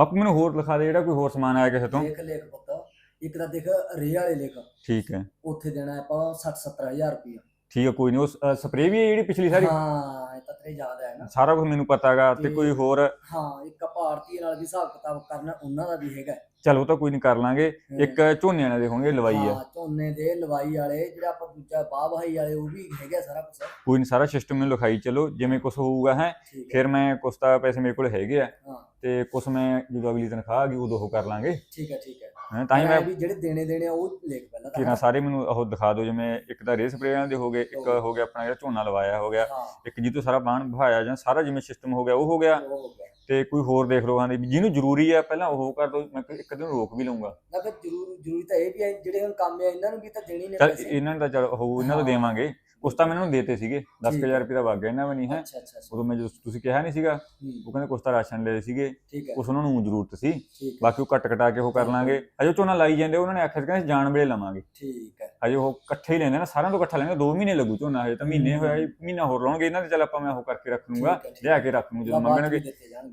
ਬਾਪੂ ਮੈਨੂੰ ਹੋਰ ਲਿਖਾ ਦੇ ਜਿਹੜਾ ਕੋਈ ਹੋਰ ਸਮਾਨ ਆਇਆ ਕਿਸੇ ਤੋਂ। ਲਿਖ ਲਿਖ ਪੁੱਤ। ਇੱਕ ਤਾਂ ਦੇਖ ਰੇ ਵਾਲੇ ਲਿਖ। ਠੀਕ ਹੈ। ਉੱਥੇ ਦੇਣਾ ਆਪਾਂ 60 70000 ਰੁਪਇਆ ਠੀਕ ਹੈ ਕੋਈ ਨਹੀਂ ਉਹ ਸਪਰੇ ਵੀ ਹੈ ਜਿਹੜੀ ਪਿਛਲੀ ਸਾਰੀ? ਹਾਂ ਇਹ ਤਾਂ ਤੇਰੇ ਯਾਦ ਹੈ ਨਾ। ਸਾਰਾ ਕੁਝ ਮੈਨੂੰ ਪਤਾ ਹੈਗਾ ਤੇ- ਕੋਈ ਹੋਰ ਹਾਂ ਇੱਕ ਭਾਰਤੀ ਨਾਲ ਵੀ ਹਿਸਾਬ ਕਿਤਾਬ ਕਰਨਾ ਉਹਨਾਂ ਦਾ ਵੀ ਹੈਗਾ। ਚਲ ਉਹ ਤਾਂ ਕੋਈ ਨਹੀਂ ਕਰ ਲਾਂਗੇ। ਇੱਕ ਝੋਨੇ ਵਾਲੇ ਦੇ ਹੋਣਗੇ ਲਵਾਈ ਆ। ਹਾਂ, ਝੋਨੇ ਦੇ ਲਵਾਈ ਵਾਲੇ ਜਿਹੜਾ ਆਪਾਂ ਦੂਜਾ ਬਾਹ ਵਹਾਈ ਵਾਲੇ ਉਹ ਵੀ ਹੈਗਾ ਸਾਰਾ ਕੁਝ ਕੋਈ ਨਹੀਂ ਸਾਰਾ ਸਿਸਟਮ ਮੈਨੂੰ ਲਿਖਾਈ ਚਲੋ। ਜਿਵੇਂ ਕੁਝ ਹੋਊਗਾ ਹੈ ਫਿਰ ਮੈਂ ਕੁਛ ਤਾਂ ਪੈਸੇ ਮੇਰੇ ਕੋਲ ਹੈਗੇ ਆ। ਤੇ ਕੁਛ ਮੈਂ ਜਦੋਂ ਅਗਲੀ ਤਨਖਾਹ ਆ ਗਈ ਉਦੋਂ ਉਹ ਕਰ ਲਾਂਗੇ। ਠੀਕ ਹੈ ਠੀਕ ਹੈ। ਹੈਂ, ਤਾਂ ਹੀ ਮੈਂ ਵੀ ਜਿਹੜੇ ਦੇਣੇ ਦੇਣੇ ਆ ਉਹ ਲਿਖ ਪਹਿਲਾਂ ਕਿਰਾਂ ਸਾਰੇ ਮੈਨੂੰ ਉਹ ਦਿਖਾ ਦਿਓ ਜਿਵੇਂ ਇੱਕ ਤਾਂ ਰੇ ਸਪਰੇਆਂ ਦੇ ਹੋ ਗਏ ਇੱਕ ਹੋ ਗਿਆ ਆਪਣਾ ਜਿਹੜਾ ਝੋਨਾ ਲਵਾਇਆ ਹੋ ਗਿਆ ਇੱਕ ਜੀ ਤੋਂ ਸਾਰਾ ਬਾਣ ਬਹਾਇਆ ਜਾਂ ਸਾਰਾ ਜਿਵੇਂ ਸਿਸਟਮ ਹੋ ਗਿਆ ਉਹ ਹੋ ਗਿਆ। ਤੇ ਕੋਈ ਹੋਰ ਦੇਖ ਲਓ ਹਾਂ ਵੀ ਜਿਹਨੂੰ ਜ਼ਰੂਰੀ ਆ ਪਹਿਲਾਂ ਉਹ ਕਰ ਦੋ ਮੈਂ ਇੱਕ ਦਿਨ ਰੋਕ ਵੀ ਲਊਂਗਾ। ਨਾ ਫਿਰ ਜ਼ਰੂਰ ਜ਼ਰੂਰੀ ਤਾਂ ਇਹ ਵੀ ਹੈ ਜਿਹੜੇ ਹੁਣ ਕੰਮ ਆ ਇਹਨਾਂ ਨੂੰ ਵੀ ਤਾਂ ਦੇਣੀ ਨੇ ਪੈਸੇ। ਇਹਨਾਂ ਦਾ ਚਲ ਹੋ ਇਹਨਾਂ ਤੋਂ। ਦੇਵਾਂਗੇ। ਉਸ ਤਾਂ ਮੈਂ ਇਹਨਾਂ ਨੂੰ ਦੇਤੇ ਸੀਗੇ। ਠੀਕ 10000 ਹੈ। ਰੁਪਏ ਦਾ ਵਗ ਗਿਆ ਇਹਨਾਂ ਵੀ ਨਹੀਂ ਹੈ। ਅੱਛਾ ਅੱਛਾ ਅੱਛਾ, ਉਦੋਂ ਮੈਂ ਜਦੋਂ ਤੁਸੀਂ ਕਿਹਾ ਨਹੀਂ ਸੀਗਾ ਉਹ ਕਹਿੰਦੇ ਕੁਛ ਤਾਂ ਰਾਸ਼ਨ ਲਏ ਸੀਗੇ। ਕੁਛ ਉਹਨਾਂ ਨੂੰ ਜ਼ਰੂਰਤ ਸੀ। ਬਾਕੀ ਉਹ ਕੱਟ ਕਟਾ ਕੇ ਉਹ ਕਰ ਲਾਂਗੇ। ਅਜੇ ਝੋਨਾ ਲਾਈ ਜਾਂਦੇ ਉਹਨਾਂ ਨੇ ਆਖਿਆ ਕਹਿੰਦੇ ਜਾਣ ਵੇਲੇ ਲਵਾਂਗੇ। ਠੀਕ ਹੈ। ਅਜੇ ਉਹ ਇਕੱਠੇ ਹੀ ਲੈਂਦੇ ਨਾ ਸਾਰਿਆਂ ਤੋਂ ਇਕੱਠਾ ਲੈਂਦੇ 2 ਮਹੀਨੇ ਲੱਗੂ ਝੋਨਾ ਹਜੇ ਤਾਂ ਮਹੀਨੇ ਹੋਇਆ ਮਹੀਨਾ ਹੋਰ ਲਾਉਣਗੇ। ਇਹਨਾਂ ਦੇ ਚੱਲ ਆਪਾਂ ਮੈਂ ਉਹ ਕਰਕੇ ਰੱਖ ਲੂੰਗਾ ਲਿਆ ਕੇ ਰੱਖ ਲੂੰ ਜਦੋਂ ਮੰਗਣਗੇ।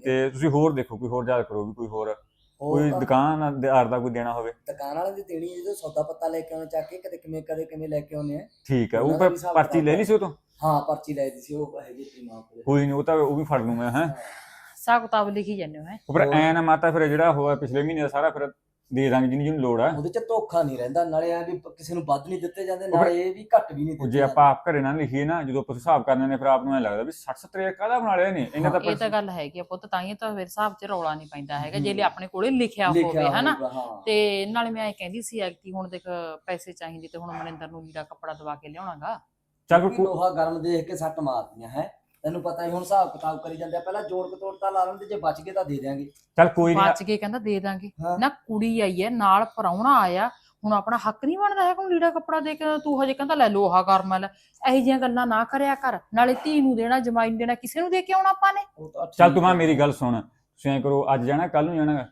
ਤੇ ਤੁਸੀਂ ਹੋਰ ਦੇਖੋ ਕੋਈ ਹੋਰ ਯਾਦ ਕਰੋ ਵੀ ਕੋਈ ਹੋਰ ਕੋਈ ਦੁਕਾਨ ਦੇ ਆਰ ਦਾ ਕੋਈ ਦੇਣਾ ਹੋਵੇ? ਦੁਕਾਨ ਵਾਲੇ ਦੀ ਦੇਣੀ ਹੈ ਜਦੋਂ ਸੌਦਾ ਪੱਤਾ ਲੈ ਕੇ ਆਉਣੇ ਚੱਕ ਕੇ ਕਦੇ ਕਿਵੇਂ ਕਦੇ ਕਿਵੇਂ ਲੈ ਕੇ ਆਉਣੇ ਆ। ਠੀਕ ਹੈ ਉਹ ਉਹਨਾਂ ਦਾ ਪਰ ਵੀ ਹਿਸਾਬ ਪਰਚੀ ਲੈ ਲਈ ਸੀ ਉਹ ਤੋਂ ਹਾਂ ਪਰਚੀ ਲੈ ਦੀ ਸੀ ਉਹ ਹੈਗੀ ਤੀ ਮਾਂ ਕੋਲ। ਕੋਈ ਨਹੀਂ ਉਹ ਤਾਂ ਉਹ ਵੀ ਫੜ ਲੂੰ ਮੈਂ ਹੈ। ਹਿਸਾਬ ਕਿਤਾਬ ਲਿਖੀ ਜਾਂਦੇ ਹੋ ਹੈ। ਉਹ। ਐ ਨਾ ਮਾਤਾ ਫਿਰ ਜਿਹੜਾ ਹੋਇਆ ਪਿਛਲੇ ਮਹੀਨੇ ਦਾ ਸਾਰਾ ਫਿਰ ਦੇ ਦਾਂਗੇ ਜਿਹਨੂੰ ਜਿਹਨੂੰ ਲੋੜ ਆ। ਉਹਦੇ ਚ ਧੋਖਾ ਨਹੀਂ ਰਹਿੰਦਾ ਨਾਲੇ ਐ ਵੀ ਕਿਸੇ ਨੂੰ ਵੱਧ ਨਹੀਂ ਦਿੱਤੇ ਜਾਂਦੇ ਨਾਲੇ ਇਹ ਵੀ ਘੱਟ ਵੀ ਨਹੀਂ ਦਿੱਤੇ ਜੇ ਆਪਾਂ ਆਪ ਘਰੇ ਨਾ ਲਿਖੀਏ ਨਾ ਜਦੋਂ ਆਪਾਂ ਹਿਸਾਬ ਕਰਨੇ ਨੇ ਫਿਰ ਆਪ ਨੂੰ ਐ ਲੱਗਦਾ ਵੀ 60 70 ਕਾਹਦਾ ਬਣਾ ਲਿਆ ਨੇ ਇਹਨਾਂ ਤਾਂ ਇਹ ਤਾਂ ਗੱਲ ਹੈਗੀ ਆ ਪੁੱਤ ਤਾਂ ਹੀ ਤਾਂ ਫਿਰ ਹਿਸਾਬ 'ਚ ਰੌਲਾ ਨਹੀਂ ਪੈਂਦਾ ਹੈਗਾ ਜੇ ਆਪਣੇ ਕੋਲੇ ਲਿਖਿਆ ਹੋਵੇ ਹਨਾ। ਤੇ ਨਾਲੇ ਮੈਂ ਇਹ ਕਹਿੰਦੀ ਸੀ ਐਕਟੀ ਹੁਣ ਦੇਖ ਪੈਸੇ ਚਾਹੀਦੇ ਤੇ ਹੁਣ ਮਨਿੰਦਰ ਨੂੰ ਲੀੜਾ ਕੱਪੜਾ ਦਵਾ ਕੇ ਲਿਆਉਣਾਗਾ। ਚੱਲ ਲੋਹਾ ਗਰਮ ਦੇਖ ਕੇ ਸੱਟ ਮਾਰਦੀਆਂ ਹੈ। ਤੈਨੂੰ ਪਤਾ ਹੀ ਹੁਣ ਹਿਸਾਬ ਕਿਤਾਬ ਕਰੀ ਜਾਂਦੇ ਆ। ਪਹਿਲਾਂ ਜੋੜ ਕਤੋੜ ਤਾਂ ਲਾ ਲੈਂਦੇ ਜੇ ਬਚ ਗਏ ਤਾਂ ਦੇ ਦਿਆਂਗੇ। ਚੱਲ ਕੋਈ ਨਹੀਂ ਬਚ ਕੇ ਕਹਿੰਦਾ ਦੇ ਦਾਂਗੇ। ਹਾਂ। ਨਾ ਕੁੜੀ ਆਈ ਹੈ ਨਾਲ ਪਰਾਉਣਾ ਆਇਆ ਹੁਣ ਆਪਣਾ ਹੱਕ ਨਹੀਂ ਬਣਦਾ ਹੈ ਕੋਈ ਲੀੜਾ ਕੱਪੜਾ ਦੇ ਕੇ ਤੂੰ ਹਜੇ ਕਹਿੰਦਾ ਲੈ ਲੋਹਾ ਗਰਮ ਲੈ ਇਹੋ ਜਿਹੀਆਂ ਗੱਲਾਂ ਨਾ ਕਰਿਆ ਕਰ। ਨਾਲੇ ਧੀ ਨੂੰ ਦੇਣਾ ਜਮਾਈ ਨੂੰ ਦੇਣਾ ਕਿਸੇ ਨੂੰ ਦੇ ਕੇ ਆਉਣਾ ਆਪਾਂ ਨੇ? ਉਹ ਤਾਂ ਚੱਲ ਤੂੰ ਮਾਂ। ਮੇਰੀ ਗੱਲ ਸੁਣ। ਤੁਸੀਂ ਐਂ ਕਰੋ ਅੱਜ ਜਾਣਾ ਕੱਲ ਨੂੰ ਜਾਣਾ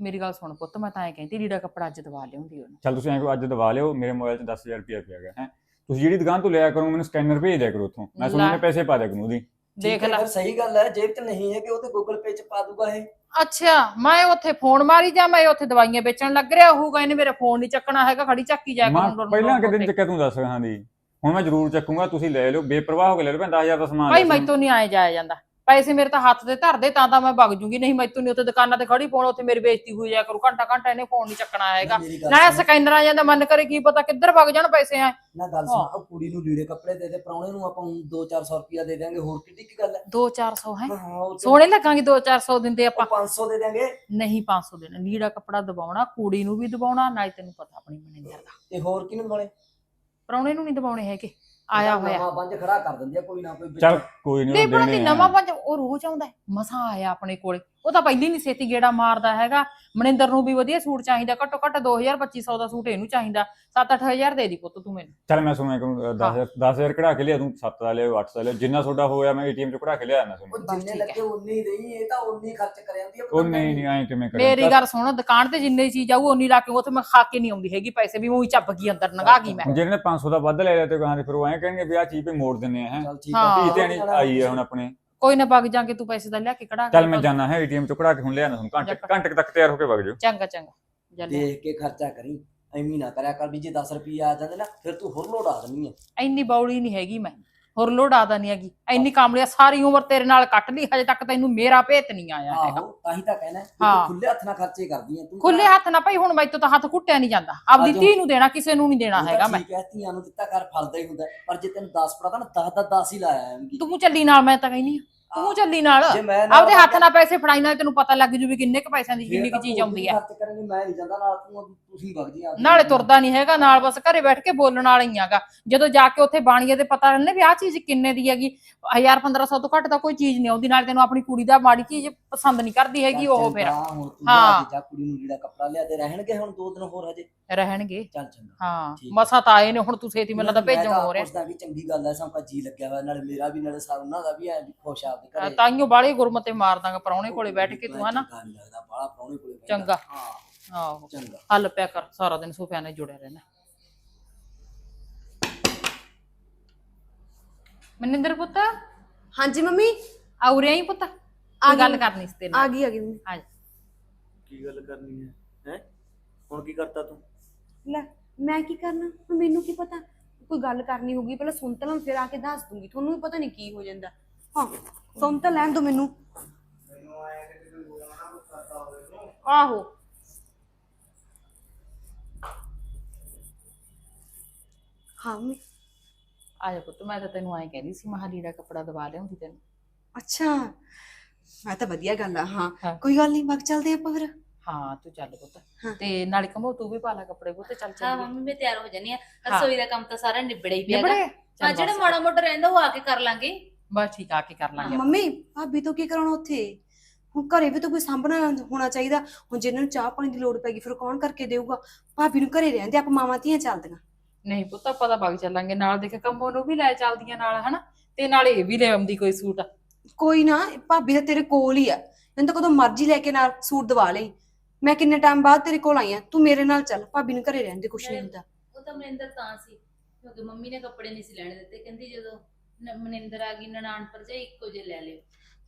ਮੇਰੀ ਗੱਲ ਸੁਣ ਪੁੱਤ ਮੈਂ ਤਾਂ ਐ ਕਹਿੰਦੀ ਲੀੜਾ ਕੱਪੜਾ ਅੱਜ ਦਵਾ ਲਿਆਉਂਦੀ ਉਹਨੂੰ। ਚੱਲ ਤੁਸੀਂ ਐਂ ਕਰੋ ਅੱਜ ਦਵਾ ਲਿਓ ਮੇਰੇ ਮੋਬਾਈਲ 'ਚ 10000 ਰੁਪਇਆ ਪਿਆ ਗਿਆ ਹੈ। ਤੁਸੀਂ ਜਿਹੜੀ ਦੁਕਾਨ ਤੋਂ ਲਿਆ ਕਰੋ ਮੈਨੂੰ ਸਕੈਨਰ ਭੇਜ ਦਿਆ ਕਰੋ ਉੱਥੋਂ। ਮੈਂ ਤੁਹਾਨੂੰ ਲੈ। ਉਹਨੇ ਪੈਸੇ ਪਾ ਦਿਆ ਕਰੂੰ ਉਹਦੀ। ਦੇਖ ਲੈ। ਫਿਰ ਸਹੀ ਗੱਲ ਹੈ ਜੇਬ 'ਚ ਨਹੀਂ ਹੈ ਕਿ ਉਹ ਤੇ ਗੂਗਲ ਪੇ 'ਚ ਪਾ ਦੂਗਾ ਇਹ। ਅੱਛਾ ਮੈਂ ਉੱਥੇ ਫੋਨ ਮਾਰੀ ਜਾ ਮੈਂ ਉੱਥੇ ਦਵਾਈਆਂ ਵੇਚਣ ਲੱਗ ਰਿਹਾ ਹੋਊਗਾ ਇਹਨੇ ਮੇਰੇ ਫੋਨ ਨਹੀਂ ਚੱਕਣਾ ਹੈਗਾ ਖੜੀ ਚੱਕੀ ਜਾ ਮਾਂ ਕਰੂੰ ਪਹਿਲਾਂ ਕਿ ਦਿਨ ਚੱਕਿਆ ਤੂੰ ਦੱਸ ਹਾਂ ਦੀ? ਹੁਣ ਮੈਂ ਜ਼ਰੂਰ ਚੱਕੂਗਾ ਤੁਸੀਂ ਲੈ ਲਿਓ ਬੇਪਰਵਾਹ ਹੋ ਕੇ ਲੈ ਲਿਓ 10000 ਦਾ ਸਮਾਨ ਭਾਈ। ਮੈਥੋਂ ਨਹੀਂ ਆਏ ਜਾਇਆ ਜਾਂਦਾ। ਪੈਸੇ ਮੇਰੇ ਤਾਂ ਹੱਥ ਦੇ ਧਰਦੇ ਤਾਂ ਤਾਂ ਮੈਂ ਵਗ ਜੂਗੀ। ਨਹੀਂ ਮੈਥੋਂ ਨਹੀਂ ਉੱਥੇ ਦੁਕਾਨਾਂ ਤੇ ਖੜੀ ਪਾਉਣ ਉੱਥੇ ਮੇਰੀ ਬੇਇੱਜ਼ਤੀ ਹੋਈ ਜਾਇਆ ਕਰੂ। ਘੰਟਾ ਘੰਟਾ ਇਹਨੇ ਫੋਨ ਨਹੀਂ ਚੱਕਣਾ ਹੈਗਾ। ਮੇਰੀ ਗੱਲ ਨਾਲੇ ਸਕੈਨਰ ਆ ਜਾਂਦਾ ਮਨ ਕਰੇ ਕੀ ਪਤਾ ਕਿੱਧਰ ਵਗ ਜਾਣ ਪੈਸੇ ਆ ਨਾ ਗੱਲ ਸੁਣ ਉਹ ਕੁੜੀ ਨੂੰ ਲੀੜੇ ਕੱਪੜੇ ਦੇ ਦੇ ਪਰਾਉਣੇ ਨੂੰ ਆਪਾਂ 2-400 ਰੁਪਿਆ ਦੇ ਦਿਆਂਗੇ ਹੋਰ ਕਿੱਡੀ ਕੀ ਗੱਲ ਹੈ 2-400 ਹੈ। ਹਾਂ ਉਹ ਤੇ ਸੋਹਣੇ ਲੱਗਾਂਗੇ 2-400 ਦਿੰਦੇ ਆਪਾਂ। ਆਪਾਂ 500 ਦੇ ਦਿਆਂਗੇ। ਨਹੀਂ 500 ਦੇਣਾ ਲੀੜਾ ਕੱਪੜਾ ਦਬਾਉਣਾ ਕੁੜੀ ਨੂੰ ਵੀ ਦਬਾਉਣਾ ਨਾਲੇ ਤੈਨੂੰ ਪਤਾ ਆਪਣੀ ਮਨਿੰਦਰ ਦਾ। ਤੇ ਹੋਰ ਕਿਹਨੂੰ ਦਵਾਉਣੇ ਪਰੌਣੇ ਨੂੰ ਨਹੀਂ ਦਬਾਉਣੇ ਹੈਗੇ। ਆਇਆ ਹੋਇਆ ਨਵਾਂ ਬੰਜ ਖੜਾ ਕਰ ਦਿੰਦੀ ਆ ਕੋਈ ਨਾ ਕੋਈ ਵਿੱਚ। ਚੱਲ ਕੋਈ ਨਹੀਂ ਨਹੀਂ ਉਹ ਦੇਣੇ ਆ। ਨਵਾਂ ਪੰਜ ਉਹ ਰੋਜ਼ ਆਉਂਦਾ ਮਸਾ ਆਇਆ ਆਪਣੇ ਕੋਲੇ ਉਹ ਤਾਂ ਪਹਿਲੀ ਨਹੀਂ ਛੇਤੀ ਗੇੜਾ ਮਾਰਦਾ ਹੈਗਾ। ਮਨਿੰਦਰ ਨੂੰ ਵੀ ਵਧੀਆ ਸੂਟ ਚਾਹੀਦਾ ਘੱਟੋ ਘੱਟ 2000 2500 ਦਾ ਸੂਟ ਇਹਨੂੰ ਚਾਹੀਦਾ। 7-8000 ਦੇ ਦੀ ਪੁੱਤ ਤੂੰ ਮੈਨੂੰ। ਚੱਲ ਮੈਂ ਸੁਣਿਆ ਕਰੂੰ 10000 10000 ਕਢਾ ਕੇ ਲਿਆ ਤੂੰ 7 ਦਾ ਲਿਆ 8 ਦਾ ਲਿਆ ਜਿੰਨਾ ਤੁਹਾਡਾ ਹੋਇਆ ਮੈਂ ਏਟੀਐਮ ਚ ਕਢਾ ਕੇ ਲਿਆ ਨਾ ਉਹ ਤੁਹਾਨੂੰ ਬਸ ਜਿੰਨੇ ਹੈ। ਲੱਗੇ ਉਨੀ ਰਹੀ ਇਹ ਤਾਂ ਉਨੀ ਖਰਚ ਕਰ ਜਾਂਦੀ ਆ ਉਹ ਨਹੀਂ ਨਹੀਂ ਐਂ ਕਿਵੇਂ ਕਰਾਂ? ਮੇਰੀ ਗੱਲ ਸੁਣ ਦੁਕਾਨ ਤੇ ਜਿੰਨੇ ਚੀਜ਼ ਆਊ ਉਨੀ ਲਾ ਕੇ ਉੱਥੇ ਮੈਂ ਖਾ ਕੇ ਨਹੀਂ ਆਉਂਦੀ ਹੈਗੀ ਪੈਸੇ ਵੀ ਉਹੀ ਚੱਪ ਗਈ ਅੰਦਰ ਨਗਾ ਗਈ ਮੈਂ। ਜਿਹੜੇ ਨੇ 500 ਦਾ ਵੱਧ ਲੈ ਲਿਆ ਤੇ ਕਹਾਂ ਫਿਰ ਉਹ ਐਂ ਕਹਿਣਗੇ ਵੀ ਆ ਚੀਜ਼ ਵੀ ਮੋੜ ਦਿੰਨੇ ਆ ਹੈ। ਚੱਲ ਠੀਕ ਹਾਂ। ਆ ਧੀ ਧਿਆਣੀ ਆਈ ਹੈ ਹੁਣ ਆਪਣੇ। ਕੋਈ ਨਾ ਵਗ ਜਾਾਂਗੇ ਤੂੰ ਪੈਸੇ ਦਾ ਲਿਆ ਕੇ ਕਢਾ ਚੱਲ ਮੈਂ ਜਾਣਾ ਹੈ ਏਟੀਐਮ ਚ ਕਢਾ ਕੇ ਹੁਣ ਲਿਆ ਨਾ ਹੁਣ ਘੰਟੇ ਘੰਟੇ ਕੁ ਤੱਕ ਤਿਆਰ ਹੋ ਕੇ ਵਗ ਜਾਓ। ਚੰਗਾ ਚੰਗਾ ਜਾ। ਦੇਖ ਕੇ ਖਰਚਾ ਕਰੀ ਐਵੇਂ ਨਾ ਕਰਿਆ ਕਰ ਵੀ ਜੇ 10 ਰੁਪਏ ਆ ਜਾਂਦੇ ਨਾ ਫਿਰ ਤੂੰ ਹੋਰ ਲੋੜ ਆ ਦਿੰਨੀ ਆ। ਇੰਨੀ ਬੌੜੀ ਨਹੀਂ ਹੈਗੀ ਮੈਂ। ਹੋਰ ਲੋੜ ਆਦਾ ਨਹੀਂ ਹੈਗੀ। ਇੰਨੀ ਕਾਮਲੀਆ ਸਾਰੀ ਉਮਰ ਤੇਰੇ ਨਾਲ ਕੱਟ ਲਈ ਹਜੇ ਤੱਕ ਤੈਨੂੰ ਮੇਰਾ ਭੇਤ ਨਹੀਂ ਆਇਆ ਹੈਗਾ। ਆਹੋ ਤਾਂ ਹੀ ਤਾਂ ਕਹਿਣਾ ਹਾਂ। ਤੂੰ ਖੁੱਲੇ ਹੱਥ ਨਾਲ ਖਰਚੇ ਕਰਦੀ ਆ ਤੂੰ ਖੁੱਲੇ ਹੱਥ ਨਾ ਭਾਈ ਹੁਣ ਮੈਥੋਂ ਤਾਂ ਹੱਥ ਕੁੱਟਿਆ ਨਹੀਂ ਜਾਂਦਾ। ਆਪਦੀ ਧੀ ਨੂੰ ਦੇਣਾ ਕਿਸੇ ਨੂੰ ਨਹੀਂ ਦੇਣਾ ਤਾਂ ਹੈਗਾ ਮੈਂ। ਠੀਕ ਹੈ ਧੀਆਂ ਨੂੰ ਦਿੱਤਾ ਕਰ ਫਲਦਾ ਹੀ ਹੁੰਦਾ ਹੈ। ਪਰ ਜੇ ਤੈਨੂੰ 10 ਪੜਾ ਨਾ 10 ਦਾ 10 ਹੀ ਲਾਇਆ ਐਵੇਂ ਤੂੰ ਚੱਲੀ ਨਾਲ ਮੈਂ ਤਾਂ ਕਹਿੰਦੀ ਤੂੰ ਚੱਲੀ ਨਾਲ। ਜੇ ਮੈਂ ਆਪਦੇ ਹੱਥ ਨਾਲ ਪੈਸੇ ਫੜਾਈ ਨਾਲ ਤੈਨੂੰ ਪਤਾ ਲੱਗ ਜੂ ਵੀ ਕਿੰਨੇ ਕ ਪੈਸਿਆਂ ਦੀ ਕਿੰਨੀ ਕੁ ਚੀਜ਼ ਆਉਂਦੀ ਹੈ ਖਰਚ ਕਰਾਂਗੇ ਮੈਂ ਨਹੀਂ ਜਾਂਦਾ ਨਾਲ ਤੂੰ ਤੁਸੀਂ ਵਗ ਜੀ ਆਪਦੀ। ਨਾਲੇ ਤੁਰਦਾ ਨਹੀਂ ਹੈਗਾ ਨਾਲ ਬਸ ਘਰੇ ਬੈਠ ਕੇ ਬੋਲਣ ਵਾਲਾ ਹੀ ਆਗਾ ਜਦੋਂ ਜਾ ਕੇ ਉੱਥੇ ਬਾਣੀਏ ਦੇ ਪਤਾ ਰਹਿੰਦੇ ਵੀ ਆਹ ਚੀਜ਼ ਕਿੰਨੇ ਦੀ ਹੈਗੀ 1000 1500 ਤੋਂ ਘੱਟ ਤਾਂ ਕੋਈ ਚੀਜ਼ ਨਹੀਂ ਆਉਂਦੀ ਨਾਲ ਤੈਨੂੰ ਆਪਣੀ ਕੁੜੀ ਦਾ ਮਾੜੀ ਚੀਜ਼ ਪਸੰਦ ਨਹੀਂ ਕਰਦੀ ਹੈਗੀ ਉਹ ਫਿਰ ਹਾਂ। ਜਾ ਕੁੜੀ ਨੂੰ ਜਿਹੜਾ ਕੱਪੜਾ ਲਿਆ ਤੇ ਰਹਿਣਗੇ ਹੁਣ ਦੋ ਦਿਨ ਹੋਰ ਹਜੇ ਰਹਿਣਗੇ ਚੱਲ ਚੰਗਾ ਹਾਂ ਠੀਕ। ਮਸਾ ਤਾਂ ਆਏ ਨੇ ਹੁਣ ਤੂੰ ਛੇਤੀ ਮੈਨੂੰ ਤਾਂ ਹੋ ਰਿਹਾ ਪੁੱਛਦਾ ਵੀ ਚੰਗੀ ਗੱਲ ਐ ਸਭ ਜੀ ਲੱਗਿਆ ਹੋਇਆ ਨਾਲੇ ਮੇਰਾ ਵੀ ਨਾਲੇ ਸਾਰ ਉਹਨਾਂ ਦਾ ਵੀ ਐ ਵੀ ਖੁਸ਼ ਆਪਦੇ ਘਰੇ ਤਾਈਓ ਬਾਲੇ ਗੁਰਮਤੇ ਮਾਰ ਦਾਂਗਾ ਪਰੌਣੇ ਕੋਲੇ ਬੈਠ ਕੇ ਤੂੰ ਹਨਾ ਚੰਗਾ ਨੀ ਲੱਗਦਾ ਬਾਹਲਾ ਪ੍ਰਾਹੁਣੇ ਕੋਲੇ ਬੈਠਾ। ਚੰਗਾ। ਹਾਂ ਆਹੋ। ਚੰਗਾ। ਹੱਲ ਪਿਆ ਕਰ ਸਾਰਾ ਦਿਨ ਸੋਫਿਆਂ ਨਾਲ ਜੁੜਿਆ ਰਹਿਣਾ। ਮਨਿੰਦਰ ਪੁੱਤ? ਹਾਂਜੀ ਮੰਮੀ। ਆਉ ਰਿਆ ਹੀ ਪੁੱਤ? ਆ ਗੱਲ। ਕਰਨੀ ਸੀ ਤੇਰੇ ਆ ਗਈ ਆ ਗਈ ਮੰਮੀ। ਆ ਜਾ। ਕੀ ਗੱਲ ਕਰਨੀ ਹੈ? ਹੈ? ਹੁਣ ਕੀ ਕਰਤਾ ਤੂੰ? ਲੈ ਮੈਂ ਕੀ ਕਰਨਾ? ਹੁਣ ਮੈਨੂੰ ਕੀ ਪਤਾ? ਕੋਈ ਗੱਲ ਕਰਨੀ ਹੋਊਗੀ ਪਹਿਲਾਂ ਸੁਣ ਤਾਂ ਲਵਾਂ ਫਿਰ ਆ ਕੇ ਦੱਸ ਦੂੰਗੀ। ਤੁਹਾਨੂੰ ਵੀ ਪਤਾ ਨਹੀਂ ਕੀ ਹੋ ਜਾਂਦਾ। ਹਾਂ ਸੁਣ ਤਾਂ ਲੈਣ ਦੋ ਮੈਨੂੰ ਆਹੋ। ਹਾਂ ਮੰਮੀ ਆ ਜਾ ਪੁੱਤ ਮੈਂ ਤਾਂ ਤੈਨੂੰ ਐਂ ਕਹਿੰਦੀ ਸੀ ਮਹਾਲੀ ਦਾ ਕੱਪੜਾ ਦਵਾ ਲਿਆਉਂਦੀ ਤੈਨੂੰ। ਅੱਛਾ ਮੈਂ ਤਾਂ ਵਧੀਆ ਗੱਲ ਆ ਹਾਂ। ਹਾਂ। ਕੋਈ ਗੱਲ ਨਹੀਂ ਬਾਕੀ ਚੱਲਦੇ ਆਪਾਂ ਫਿਰ। ਹਾਂ ਤੂੰ ਚੱਲ ਪੁੱਤ। ਹਾਂ। ਤੇ ਨਾਲੇ ਕਮੋ ਤੂੰ ਵੀ ਪਾ ਲੈ ਕੱਪੜੇ ਪੁੱਤ ਚੱਲ ਚੱਲ ਹਾਂ ਮੰਮੀ ਮੈਂ ਤਿਆਰ ਹੋ ਜਾਨੀ ਆ। ਰਸੋਈ ਦਾ ਕੰਮ ਤਾਂ ਸਾਰਾ ਨਿਬੜਿਆ ਹੀ ਪਿਆ। ਹਾਂ ਜਿਹੜਾ ਮਾੜਾ ਮੋਟਾ ਰਹਿੰਦਾ ਉਹ ਆ ਕੇ ਕਰ ਲਾਂਗੇ। ਬਸ ਠੀਕ ਆ ਕੇ ਕਰ ਲਾਂਗੇ ਮੰਮੀ ਭਾਬੀ ਤੋਂ ਕੀ ਕਰਾਉਣਾ ਉੱਥੇ? ਹੁਣ ਘਰੇ ਵੀ ਤਾਂ ਕੋਈ ਸਾਂਭਣਾ ਹੋਣਾ ਚਾਹੀਦਾ। ਹੁਣ ਜਿਹਨਾਂ ਨੂੰ ਚਾਹ ਪਾਣੀ ਦੀ ਲੋੜ ਪੈਗੀ ਫਿਰ ਕੌਣ ਕਰਕੇ ਦੇਊਗਾ? ਭਾਬੀ ਨੂੰ ਘਰੇ ਰਹਿੰਦੇ ਆਪਾਂ ਮਾਵਾਂ ਧੀਆਂ ਚੱਲਦੀਆਂ। ਨਹੀਂ ਪੁੱਤ ਆਪਾਂ ਤਾਂ ਵਗ ਚੱਲਾਂਗੇ ਨਾਲ ਦੇਖ ਕੰਮੋ ਨੂੰ ਵੀ ਲੈ ਚੱਲਦੀਆਂ ਨਾਲ ਹਨਾ? ਤੇ ਨਾਲੇ ਇਹ ਵੀ ਲੈ ਆਉਂਦੀ ਕੋਈ ਸੂਟ। ਕੋਈ ਨਾ ਭਾਬੀ ਤਾਂ ਤੇਰੇ ਕੋਲ ਹੀ ਆ। ਇਹਨੂੰ ਤਾਂ ਕਦੋਂ ਮਰਜ਼ੀ ਲੈ ਕੇ ਨਾਲ ਸੂਟ ਦਵਾ ਲਈ। ਮੈਂ ਕਿੰਨੇ ਟਾਈਮ ਬਾਅਦ ਤੇਰੇ ਕੋਲ ਆਈ ਆ? ਤੂੰ ਮੇਰੇ ਨਾਲ ਚੱਲ ਭਾਬੀ ਨੂੰ ਘਰੇ ਰਹਿੰਦੇ ਕੁਛ ਨਹੀਂ ਹੁੰਦਾ। ਉਹ ਤਾਂ ਮਨਿੰਦਰ ਤਾਂ ਸੀ ਕਿਉਂਕਿ ਮੰਮੀ ਨੇ ਕੱਪੜੇ ਨਹੀਂ ਸੀ ਲੈਣੇ ਦਿੱਤੇ। ਕਹਿੰਦੀ ਜਦੋਂ ਨ- ਮਨਿੰਦਰ ਆ ਗਈ ਨਨਾਣ ਭਰਜਾਈ ਇੱਕੋ ਜਿਹੇ ਲੈ ਲਿਓ।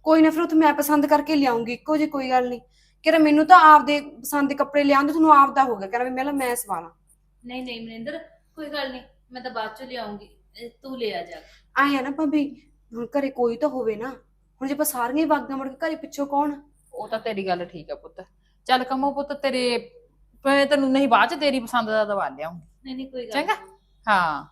ਕੋਈ ਨਾ ਫਿਰ ਉਹ ਤਾਂ ਮੈਂ ਪਸੰਦ ਕਰਕੇ ਲਿਆਉਂਗੀ ਇੱਕੋ ਜੇ ਕੋਈ ਗੱਲ ਨਹੀਂ। ਕਿਹੜਾ ਮੈਨੂੰ ਤਾਂ ਆਪਦੇ ਪਸੰਦ ਦੇ ਕੱਪੜੇ ਲਿਆਉਂਦੇ ਤੁਹਾਨੂੰ ਆਪਦਾ ਹੋ ਗਿਆ। ਕਹਿੰਦਾ ਵੀ ਪਹਿਲਾਂ ਮੈਂ ਸਵਾਲਾਂ। ਨਹੀਂ ਨਹੀਂ ਮਨਿੰਦਰ ਕੋਈ ਗੱਲ ਨਹੀਂ ਮੈਂ ਤਾਂ ਬਾਅਦ ਚ ਲਿਆਉਂਗੀ ਤੂੰ ਲੈ ਆ ਜਾ ਆਏ ਆ ਨਾ ਭਾਬੀ ਹੁਣ ਘਰੇ ਕੋਈ ਤਾਂ ਹੋਵੇ ਨਾ ਹੁਣ ਜੇ ਆਪਾਂ ਸਾਰੀਆਂ ਹੀ ਵਗਾਂ ਮੁੜ ਕੇ ਘਰੇ ਪਿੱਛੋਂ ਕੌਣ? ਉਹ ਤਾਂ ਤੇਰੀ ਗੱਲ ਠੀਕ ਆ ਪੁੱਤ ਚੱਲ ਕੰਮੋ ਪੁੱਤ ਤੇਰੇ ਮੈਂ ਤੈਨੂੰ ਨਹੀਂ ਬਾਅਦ ਚ ਤੇਰੀ ਪਸੰਦ ਦਾ ਦਵਾ ਲਿਆਉਂਗੀ ਨਹੀਂ ਨਹੀਂ ਕੋਈ ਗੱਲ ਚੰਗਾ? ਨੀ। ਹਾਂ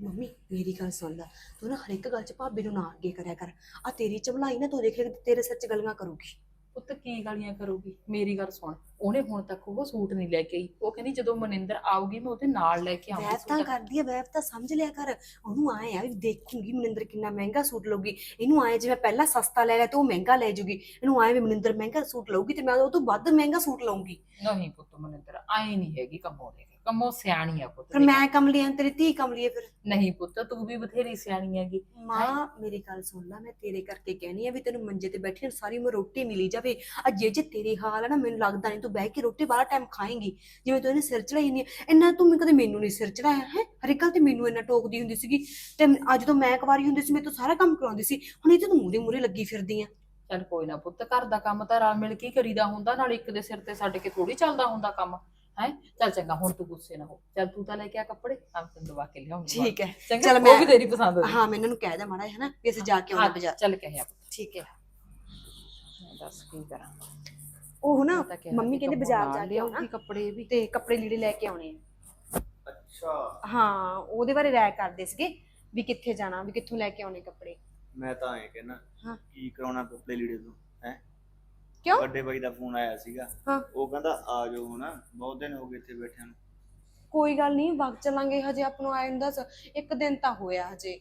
ਮੰਮੀ ਮੇਰੀ ਗੱਲ ਸੁਣ ਲੈ ਤੂੰ ਨਾ ਹਰ ਇੱਕ ਗੱਲ 'ਚ ਭਾਬੀ ਨੂੰ ਨਾ ਅੱਗੇ ਕਰਿਆ ਕਰ ਆ ਤੇਰੀ ਚਮਲਾਈ ਨਾ ਤੂੰ ਦੇਖੇ ਤੇਰੇ ਸਿਰ 'ਚ ਗਲੀਆਂ ਕਰੂਗੀ ਪੁੱਤ ਕੀ ਗਾਲੀਆਂ ਕਰੂਗੀ? ਮੇਰੀ ਗੱਲ ਸੁਣ। ਉਹਨੇ ਹੁਣ ਤੱਕ ਉਹ ਸੂਟ ਨਹੀਂ ਲੈ ਕੇ ਆਈ। ਉਹ ਕਹਿੰਦੀ ਜਦੋਂ ਮਨਿੰਦਰ ਆਊਗੀ ਮੈਂ ਉਹਦੇ ਨਾਲ ਲੈ ਕੇ ਆਉਂਗੀ ਵੈਬ ਤਾਂ ਸੂਟ। ਕਰਦੀ ਆ ਵੈਬ ਤਾਂ ਸਮਝ ਲਿਆ ਕਰ। ਉਹਨੂੰ ਆਏ ਆ ਵੀ ਦੇਖੂਗੀ ਮਨਿੰਦਰ ਕਿੰਨਾ ਮਹਿੰਗਾ ਸੂਟ ਲਊਗੀ। ਇਹਨੂੰ ਆਏ ਜਿਵੇਂ ਪਹਿਲਾਂ ਸਸਤਾ ਲੈ ਲਿਆ ਤੇ ਉਹ ਮਹਿੰਗਾ ਲੈ ਜੂਗੀ। ਇਹਨੂੰ ਆਏ ਵੀ ਮਨਿੰਦਰ ਮਹਿੰਗਾ ਸੂਟ ਲਊਗੀ ਤੇ ਮੈਂ ਉਹ ਤੋਂ ਵੱਧ ਮਹਿੰਗਾ ਸੂਟ ਲਊਂਗੀ। ਨਹੀਂ ਪੁੱਤ ਮਨਿੰਦਰ ਆਏ ਨਹੀਂ ਹੈਗੀ ਕੰਮੋ ਦੇ ਕੰਮੋ ਸਿਆਣੀ ਆ ਪੁੱਤ ਫਿਰ ਮੈਂ ਕਮਲੀ ਆਂ ਤੇਰੀ ਧੀ ਕਮਲੀ ਆ ਫਿਰ? ਨਹੀਂ ਪੁੱਤ ਤੂੰ ਵੀ ਬਥੇਰੀ ਸਿਆਣੀ ਹੈਗੀ। ਮਾਂ ਮੇਰੀ ਗੱਲ ਸੁਣ ਲੈ ਮੈਂ ਤੇਰੇ ਕਰਕੇ ਕਹਿਣੀ ਆ ਵੀ ਤੈਨੂੰ ਮੰਜੇ ਤੇ ਬੈਠੀ ਨੂੰ ਸਾਰੀ ਉਮਰ ਰੋਟੀ ਮਿਲੀ ਜਾਵੇ। ਆ ਜੇ ਜੇ ਤੇਰੀ ਹਾਲ ਹੈ ਨਾ ਮੈਨੂੰ ਲੱਗਦਾ ਨਹੀਂ ਤੂੰ ਬਹਿ ਕੇ ਰੋਟੀ ਬਾਹਲਾ ਟਾਈਮ ਖਾਏਂਗੀ। ਜਿਵੇਂ ਤੂੰ ਇਹਨੇ ਸਿਰ ਚੜਾਈ ਨਹੀਂ ਇੰਨਾ ਤੂੰ ਕਦੇ ਮੈਨੂੰ ਨਹੀਂ ਸਿਰ ਚੜਾਇਆ ਹੈ? ਹਰ ਇੱਕ ਗੱਲ ਤੇ ਮੈਨੂੰ ਇੰਨਾ ਟੋਕਦੀ ਹੁੰਦੀ ਸੀਗੀ। ਤੇ ਅੱਜ ਤੋਂ ਮੈਂ ਕੁਵਾਰੀ ਹੁੰਦੀ ਸੀ ਮੈਂ ਤਾਂ ਸਾਰਾ ਕੰਮ ਕਰਾਉਂਦੀ ਸੀ ਹੁਣ ਇਹ ਤੇ ਤੂੰ ਮੂਰੇ ਮੂਰੇ ਲੱਗੀ ਫਿਰਦੀ ਆ। ਚੱਲ ਕੋਈ ਨਾ ਪੁੱਤ ਘਰ ਦਾ ਕੰਮ ਤਾਂ ਰਲ ਮਿਲ ਕੇ ਹੀ ਕਰੀਦਾ ਹੁੰਦਾ ਨਾਲ ਇੱਕ ਦੇ ਸਿਰ ਤੇ ਛੱਡ ਕੇ ਥੋੜੀ ਚੱਲਦਾ ਹੁੰਦਾ ਕੰਮ। ਹੈ? ਚੱਲ ਚੰਗਾ ਹੁਣ ਤੂੰ ਗੁੱਸੇ ਨਾ ਹੋ। ਚੱਲ ਤੂੰ ਤਾਂ ਲੈ ਕੇ ਆ ਕੱਪੜੇ ਆ ਤੈਨੂੰ ਦਵਾ ਕੇ ਲਿਆਉਂਗੀ। ਠੀਕ ਹੈ। ਚੰਗਾ ਚੱਲ ਉਹ ਵੀ ਤੇਰੀ ਪਸੰਦ ਦੀ ਹਾਂ ਮੈਂ ਇਹਨਾਂ ਨੂੰ ਕਹਿ ਦਾਂ ਮਾੜਾ ਜਿਹਾ ਨਾ ਵੀ ਅਸੀਂ ਜਾ ਕੇ ਆਉਣਾ ਹਾਂ, ਬਾਜ਼ਾਰ। ਚੱਲ ਕਹਿਆ ਠੀਕ ਹੈ। ਮੈਂ ਦੱਸ ਕੀ ਕਰਾਂ। ਉਹ ਨਾ ਮੰਮੀ ਕਹਿੰਦੇ ਬਾਜ਼ਾਰ ਜਾ ਕੇ ਆਉਣਾ ਕੱਪੜੇ ਵੀ। ਤੇ ਕੱਪੜੇ ਲੀੜੇ ਲੈ ਕੇ ਆਉਣੇ ਆ। ਅੱਛਾ। ਹਾਂ ਉਹਦੇ ਬਾਰੇ ਰਾਇ ਕਰਦੇ ਸੀਗੇ ਵੀ ਕਿੱਥੇ ਜਾਣਾ ਵੀ ਕਿੱਥੋਂ ਲੈ ਕੇ ਆਉਣੇ ਕੱਪੜੇ। ਮੈਂ ਤਾਂ ਐਂ ਕਹਿਣਾ ਹਾਂ। ਕੀ ਕਰਾਉਣਾ ਕੱਪੜੇ ਲੀੜੇ ਤੋਂ ਹੈ? ਕਿਉਂ? ਵੱਡੇ ਬਾਈ ਦਾ ਫੋਨ ਆਇਆ ਸੀਗਾ। ਹਾਂ। ਉਹ ਕਹਿੰਦਾ ਆ ਜਾਓ ਹੁਣ ਬਹੁਤ ਦਿਨ ਹੋ ਗਏ ਇੱਥੇ ਬੈਠਿਆਂ ਨੂੰ। ਕੋਈ ਗੱਲ ਨਹੀਂ ਵਗ ਚੱਲਾਂਗੇ ਹਜੇ ਆਪ ਨੂੰ ਆਏ ਨੂੰ ਦੱਸ ਇੱਕ ਦਿਨ ਤਾਂ ਹੋਇਆ ਹਜੇ।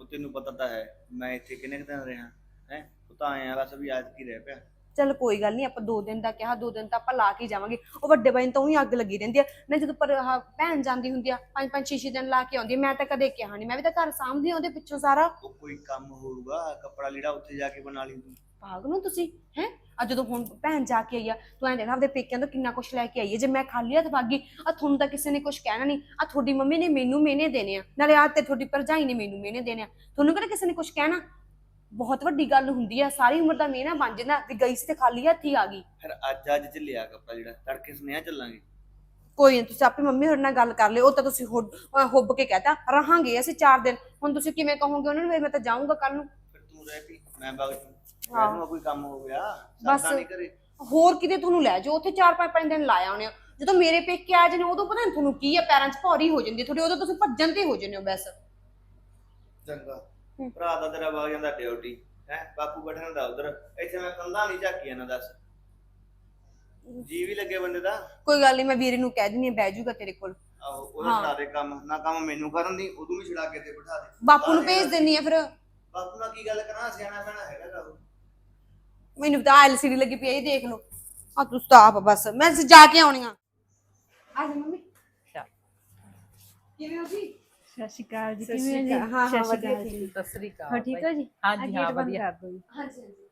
ਉਹ ਤੈਨੂੰ ਪਤਾ ਤਾਂ ਹੈ ਮੈਂ ਇੱਥੇ ਕਿੰਨੇ ਕੁ ਦਿਨ ਰਿਹਾ ਹੈ? ਉਹ ਤਾਂ ਆਇਆ ਬਸ ਵੀ ਅੱਜ ਕੀ ਰਹਿ ਪਿਆ। ਚੱਲ ਕੋਈ ਗੱਲ ਨਹੀਂ ਆਪਾਂ ਦੋ ਦਿਨ ਦਾ ਕਿਹਾ ਦੋ ਦਿਨ ਤਾਂ ਆਪਾਂ ਲਾ ਕੇ ਹੀ ਜਾਵਾਂਗੇ। ਉਹ ਵੱਡੇ ਬਾਈ ਨੂੰ ਤਾਂ ਉਹੀ ਅੱਗ ਲੱਗੀ ਰਹਿੰਦੀ ਆ। ਨਾ ਜਦੋਂ ਪਰ ਆਹ ਭੈਣ ਜਾਂਦੀ ਹੁੰਦੀ ਆ ਪੰਜ ਪੰਜ ਛੇ ਛੇ ਦਿਨ ਲਾ ਕੇ ਆਉਂਦੀ ਆ ਮੈਂ ਤਾਂ ਕਦੇ ਕਿਹਾ ਨਹੀਂ ਮੈਂ ਵੀ ਤਾਂ ਘਰ ਸਾਂਭਦੀ ਆ ਉਹਦੇ ਪਿੱਛੋਂ ਸਾਰਾ। ਉਹ ਕੋਈ ਕੰਮ ਹੋਊਗਾ ਕੱਪੜਾ ਲੀੜਾ ਉੱਥੇ ਜਾ ਕੇ ਬਣਾ ਲਈ ਤੂੰ। ਪਾਗਲ ਹੋ ਤੁਸੀਂ ਹੈ? ਆ ਜਦੋਂ ਹੁਣ ਭੈਣ ਜਾ ਕੇ ਆਈ ਆ ਤੂੰ ਐਂ ਦੇਖ ਆਪਦੇ ਪੇਕਿਆਂ ਤੋਂ ਕਿੰਨਾ ਕੁਝ ਲੈ ਕੇ ਆਈ ਹੈ ਜੇ ਮੈਂ ਖਾਲੀ ਹੱਥ ਭਾਗੀ ਆ ਤੁਹਾਨੂੰ ਤਾਂ ਕਿਸੇ ਨੇ ਕੁਝ ਕਹਿਣਾ ਨਹੀਂ ਆ ਤੁਹਾਡੀ ਮੰਮੀ ਨੇ ਮੈਨੂੰ ਮੇਨੇ ਦੇਣੇ ਆ ਨਾਲੇ ਆ ਤੇ ਤੁਹਾਡੀ ਭਰਜਾਈ ਨੇ ਮੈਨੂੰ ਮੇਨੇ ਦੇਣੇ ਆ ਤੁਹਾਨੂੰ ਕਿਹੜਾ ਕਿਸੇ ਨੇ ਕੁਝ ਕਹਿਣਾ? ਬਹੁਤ ਵੱਡੀ ਗੱਲ ਹੁੰਦੀ ਆ ਸਾਰੀ ਉਮਰ ਦਾ ਮੇਨਾ ਬਣ ਜਾਂਦਾ ਵੀ ਗਈ ਸੀ ਤੇ ਖਾਲੀ ਹੱਥ ਹੀ ਆ ਗਈ। ਫਿਰ ਅੱਜ ਅੱਜ ਚ ਲਿਆ ਕੱਪੜਾ ਲੀੜਾ ਤੜਕੇ ਸੁਨੇਹਾ ਚੱਲਾਂਗੇ। ਕੋਈ ਨਹੀਂ ਤੁਸੀਂ ਆਪੇ ਮੰਮੀ ਹੋਰ ਨਾਲ ਗੱਲ ਕਰ ਲਿਓ ਉਹ ਤਾਂ ਤੁਸੀਂ ਹੁੱਬ ਹੁੱਬ ਕੇ ਕਹਤਾ ਰਹਾਂਗੇ ਅਸੀਂ 4 ਦਿਨ ਹੁਣ ਤੁਸੀਂ ਕਿਵੇਂ ਕਹੋਗੇ ਉਹਨਾਂ ਨੂੰ ਵੀ ਮੈਂ ਤਾਂ ਜਾਊਂਗਾ ਕੱਲ ਨੂੰ। ਫਿਰ ਤੂੰ ਰਹਿ ਪਈ ਮੈਂ ਬਗ। ਮੈਨੂੰ ਕੋਈ ਕੰਮ ਹੋ ਗਿਆ। ਬਸ। ਸਰਦਾ ਨਹੀਂ ਕਰੇ ਹੋਰ ਕਿਤੇ ਤੁਹਾਨੂੰ ਲੈ ਜਾਓ ਉੱਥੇ 4-5 ਦਿਨ ਲਾਇਆ ਆਉਣੇ ਜਦੋਂ ਮੇਰੇ ਪੇਕੇ ਆ ਜਾਣੇ ਉਦੋਂ ਪਤਾ ਨੀ ਤੁਹਾਨੂੰ ਕੀ ਆ ਪੈਰਾਂ 'ਚ ਭੌਰੀ ਹੋ ਜਾਂਦੀ ਤੁਹਾਡੇ ਉਦੋਂ ਤੁਸੀਂ ਭੱਜਣ ਤੇ ਹੋ ਜਾਂਦੇ ਹੋ ਬਸ। ਚੰਗਾ। ਭਰਾ ਦਾ ਤੇਰਾ ਵਗ ਜਾਂਦਾ ਡਿਊਟੀ ਹੈ? ਬਾਪੂ ਬੈਠਣ ਦਾ ਉਧਰ। ਇੱਥੇ ਮੈਂ ਕੰਧਾਂ ਨਹੀਂ ਝਾਕੀਆਂ ਨਾ ਦੱਸ। ਜੀ ਵੀ ਲੱਗੇ ਬੰਦੇ ਦਾ? ਕੋਈ ਗੱਲ ਨਹੀਂ ਮੈਂ ਵੀਰੇ ਨੂੰ ਕਹਿ ਦਿੰਦੀ ਹਾਂ ਬਹਿ ਜਾਊਗਾ ਤੇਰੇ ਕੋਲ। ਆਹੋ ਉਹਦਾ ਦੇ ਕੰਮ। ਨਾ ਕੰਮ ਮੈਨੂੰ ਕਰਨ ਦੀ ਉਦੋਂ ਵੀ ਛੜਾ ਕੇ ਤੇ ਬਿਠਾ ਦੇ। ਬਾਪੂ ਨੂੰ ਭੇਜ ਦਿੰਨੀ ਆ ਫਿਰ। ਬਾਪੂ ਨਾਲ ਕੀ ਗੱਲ ਕਰਾਂ? ਸਿਆਣਾ ਪੈਣਾ ਹੈਗਾ ਉਹ। ਮੈਨੂੰ ਤਾਂ ਐਲਸੀਡੀ ਲੱਗੀ ਪਈ ਆ ਇਹ ਦੇਖ ਲਓ। ਆ ਤੂੰ ਤਾਂ ਆਪ ਬਸ। ਮੈਂ ਜਾ ਕੇ ਆਉਣੀ ਆ। ਆ ਜਾ ਮੰਮੀ। ਚੱਲ। ਕਿਵੇਂ ਹੋ ਜੀ? ਸਤਿ ਸ਼੍ਰੀ ਅਕਾਲ ਜੀ। ਸਤਿ ਕਿਵੇਂ ਹੋ ਸ਼੍ਰੀ ਜੀ? ਅਕਾਲ। ਹਾਂ, ਹਾਂ, ਸਤਿ ਸ਼੍ਰੀ ਵਧੀਆ ਅਕਾਲ ਜੀ। ਸਤਿ ਸ੍ਰੀ ਅਕਾਲ ਹੋਰ ਠੀਕ ਹੋ ਜੀ? ਹਾਂਜੀ ਹਾਂ ਗੇਟ ਬੰਦ ਵਧੀਆ। ਕਰ ਦਿਓ ਜੀ। ਹਾਂਜੀ ਹਾਂਜੀ।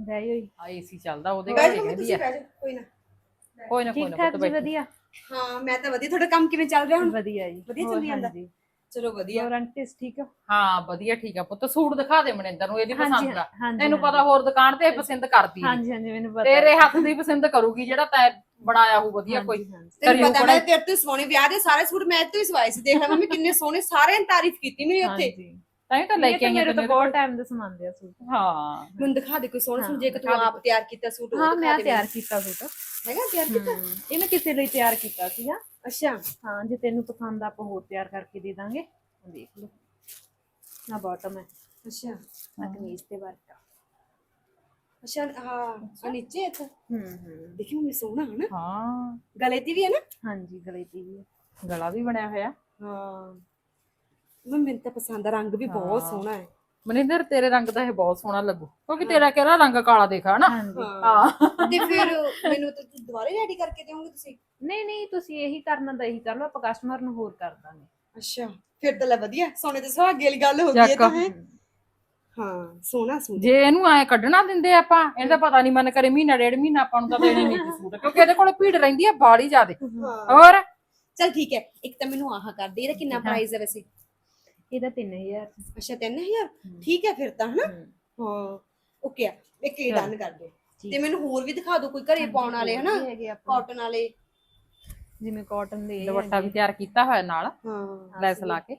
ਬਹਿ ਹੋਈ ਆ ਏਸੀ ਚੱਲਦਾ ਉਹਦੇ ਬਹਿ ਕਰਕੇ ਜਾਓ ਕਹਿੰਦੀ ਤੁਸੀਂ ਆ। ਬਹਿ ਜਾਓ ਕੋਈ ਨਾ। ਕੋਈ ਨਾ ਕੋਈ ਨਾ ਠਾਕ ਜੀ ਵਧੀਆ? ਹਾਂ ਮੈਂ ਤਾਂ ਵਧੀਆ। ਤੁਹਾਡਾ ਕੰਮ ਕਿਵੇਂ ਚੱਲ ਰਿਹਾ ਹੁਣ? ਵਧੀਆ ਜੀ। ਵਧੀਆ ਚੱਲੀ ਜਾਂਦਾ? ਚਲੋ ਵਧੀਆ। ਹੋਰ ਆਂਟੀਸ ਠੀਕ ਹੋ ਹਾਂ ਵਧੀਆ ਠੀਕ ਆ ਪੁੱਤ। ਸੂਟ ਦਿਖਾ ਦੇ ਮਨਿੰਦਰ ਨੂੰ ਇਹਦੀ ਹਾਂਜੀ ਪਸੰਦ ਦਾ ਹਾਂਜੀ ਤੈਨੂੰ ਹਾਂਜੀ। ਪਤਾ ਹੋਰ ਦੁਕਾਨ ਤੇ ਇਹ ਪਸੰਦ ਕਰਦੀ ਹਾਂਜੀ ਹਾਂਜੀ ਮੈਨੂੰ ਪਤਾ। ਤੇਰੇ। ਹੱਥ ਦੀ ਪਸੰਦ ਕਰੂਗੀ ਜਿਹੜਾ ਤੈਂ ਬਣਾਇਆ ਹੋ ਵਧੀਆ ਕੋਈ। ਤੈਨੂੰ ਪਤਾ। ਮੈਂ ਤੇਰੇ ਤੋਂ ਸੋਹਣੇ ਵਿਆਹ ਦੇ ਸਾਰੇ ਸੂਟ ਮੈਂ ਤੋਂ ਹੀ ਸਵਾਏ ਸੀ ਦੇਖ ਲੈ ਮੰਮੀ ਕਿੰਨੇ ਸੋਹਣੇ ਸਾਰਿਆਂ ਨੇ ਤਾਰੀਫ ਕੀਤੀ ਮੇਰੀ ਉੱਥੇ। ਹਾਂਜੀ। ਤਾਂ ਹੀ ਤਾਂ ਲੈ ਇਹ ਕੇ ਤਾਂ ਆਈਆਂ ਮੇਰੇ ਤੋਂ ਬਹੁਤ ਟਾਈਮ ਦਾ ਸਮਾਨ ਦਿਆ ਸੂਟ। ਹਾਂ। ਮੈਨੂੰ ਦਿਖਾ ਦੇ ਕੋਈ ਸੋਹਣਾ ਸੂਟ ਜੇ ਕਿ ਤੂੰ ਆਪ ਤਿਆਰ ਕੀਤਾ ਸੂਟ ਉਹ ਹਾਂ ਮੈਂ ਤਿਆਰ। ਕੀਤਾ ਸੂਟ। ਹੈਗਾ ਤਿਆਰ ਕੀਤਾ? ਇਹ ਮੈਂ ਕਿਸੇ ਲਈ ਤਿਆਰ ਕੀਤਾ ਸੀਗਾ। ਅੱਛਾ। ਹਾਂ ਜੇ ਤੈਨੂੰ ਪਸੰਦ ਆ ਆਪਾਂ ਹੋਰ ਤਿਆਰ ਕਰਕੇ ਦੇ ਦਾਂਗੇ। ਦੇਖ ਲਓ। ਨਾ ਬਾਟਮ ਹੈ। ਅੱਛਾ। ਨਾ ਕਮੀਜ਼ ਤੇ ਵਰਕ ਅੱਛਾ ਹਾਂ ਆ ਨੀਚੇ ਇੱਥੇ? ਹੂੰ ਹੂੰ। ਦੇਖੀ ਮੰਮੀ ਸੋਹਣਾ ਹੈ ਨਾ? ਹਾਂ। ਗਲੇ ਤੇ ਵੀ ਹੈ ਨਾ? ਹਾਂਜੀ ਗਲੇ ਦੀ ਵੀ ਹੈ। ਗਲਾ ਵੀ ਬਣਿਆ ਹੋਇਆ। ਹਾਂ। ਮੈਂ ਮੈਨੂੰ ਤਾਂ ਪਸੰਦ ਆ ਰੰਗ ਵੀ ਬਹੁਤ। ਸੋਹਣਾ ਹੈ। ਮਨਿੰਦਰ ਤੇਰੇ ਰੰਗ ਦਾ ਇਹ ਬਹੁਤ ਸੋਹਣਾ ਲੱਗੂ ਕਿਉਂਕਿ ਤੇਰਾ ਕਿਹੜਾ ਰੰਗ ਕਾਲਾ ਦੇਖਾ ਨਾ ਹਾਂਜੀ। ਹਾਂ। ਤੇ ਫਿਰ ਮੈਨੂੰ ਤਾਂ ਤੂੰ ਦੁਬਾਰਾ ਰੈਡੀ ਕਰਕੇ ਦੇਵੋਗੇ ਤੁਸੀਂ? ਨਹੀਂ ਨਹੀਂ ਤੁਸੀਂ ਇਹੀ ਕਰਨਾ ਤਾਂ ਇਹੀ ਕਰ ਲਓ ਆਪਾਂ ਕਸਟਮਰ ਨੂੰ ਹੋਰ ਕਰ ਦਾਂਗੇ। ਅੱਛਾ ਫਿਰ ਤਾਂ ਲੈ ਵਧੀਆ ਸੋਨੇ ਤੇ ਸੁਹਾਗੇ ਵਾਲੀ ਗੱਲ ਹੋ ਗਈ ਇਹ। ਤਾਂ ਹੈ? ਹਾਂ ਸੋਹਣਾ ਸੂਟ ਜੇ ਇਹਨੂੰ ਐ ਕੱਢਣਾ ਦਿੰਦੇ ਆਪਾਂ ਇਹਦਾ ਪਤਾ ਨਹੀਂ ਮਨ ਕਰੇ ਮਹੀਨਾ ਡੇਢ ਮਹੀਨਾ ਆਪਾਂ ਨੂੰ ਤਾਂ ਦੇਣੇ ਨਹੀਂ ਸੂਟ ਕਿਉਂਕਿ ਇਹਦੇ ਕੋਲ ਭੀੜ ਰਹਿੰਦੀ ਆ ਬਾੜੀ ਜ਼ਿਆਦੇ। ਹਾਂ। ਹੋਰ? ਚਲ ਠੀਕ ਹੈ ਇੱਕ ਤਾਂ ਮੈਨੂੰ ਆਹ ਕਰ ਦੇ ਇਹਦਾ ਕਿੰਨਾ। ਪ੍ਰਾਈਸ ਹੈ ਵੈਸੇ? ਇਹਦਾ 3000 ਅੱਛਾ 3000 ਠੀਕ ਹੈ ਫਿਰ ਤਾਂ ਹਨਾ? ਹਾਂ। ਓਕੇ ਆ। ਇੱਕ ਹੀ ਚਲੋ। ਡਨ ਕਰ ਦਿਓ। ਤੇ ਮੈਨੂੰ ਹੋਰ ਵੀ ਦਿਖਾ ਦਿਓ ਕੋਈ ਘਰੇ ਪਾਉਣ ਵਾਲੇ ਹਨਾ? ਕਾਟਨ ਵਾਲੇ। ਜਿਵੇਂ ਕਾਟਨ ਦੇ ਦੁਪੱਟਾ ਵੀ ਤਿਆਰ ਕੀਤਾ ਹੋਇਆ ਨਾਲ ਹਾਂ। ਲੈਸ ਲਾ ਕੇ।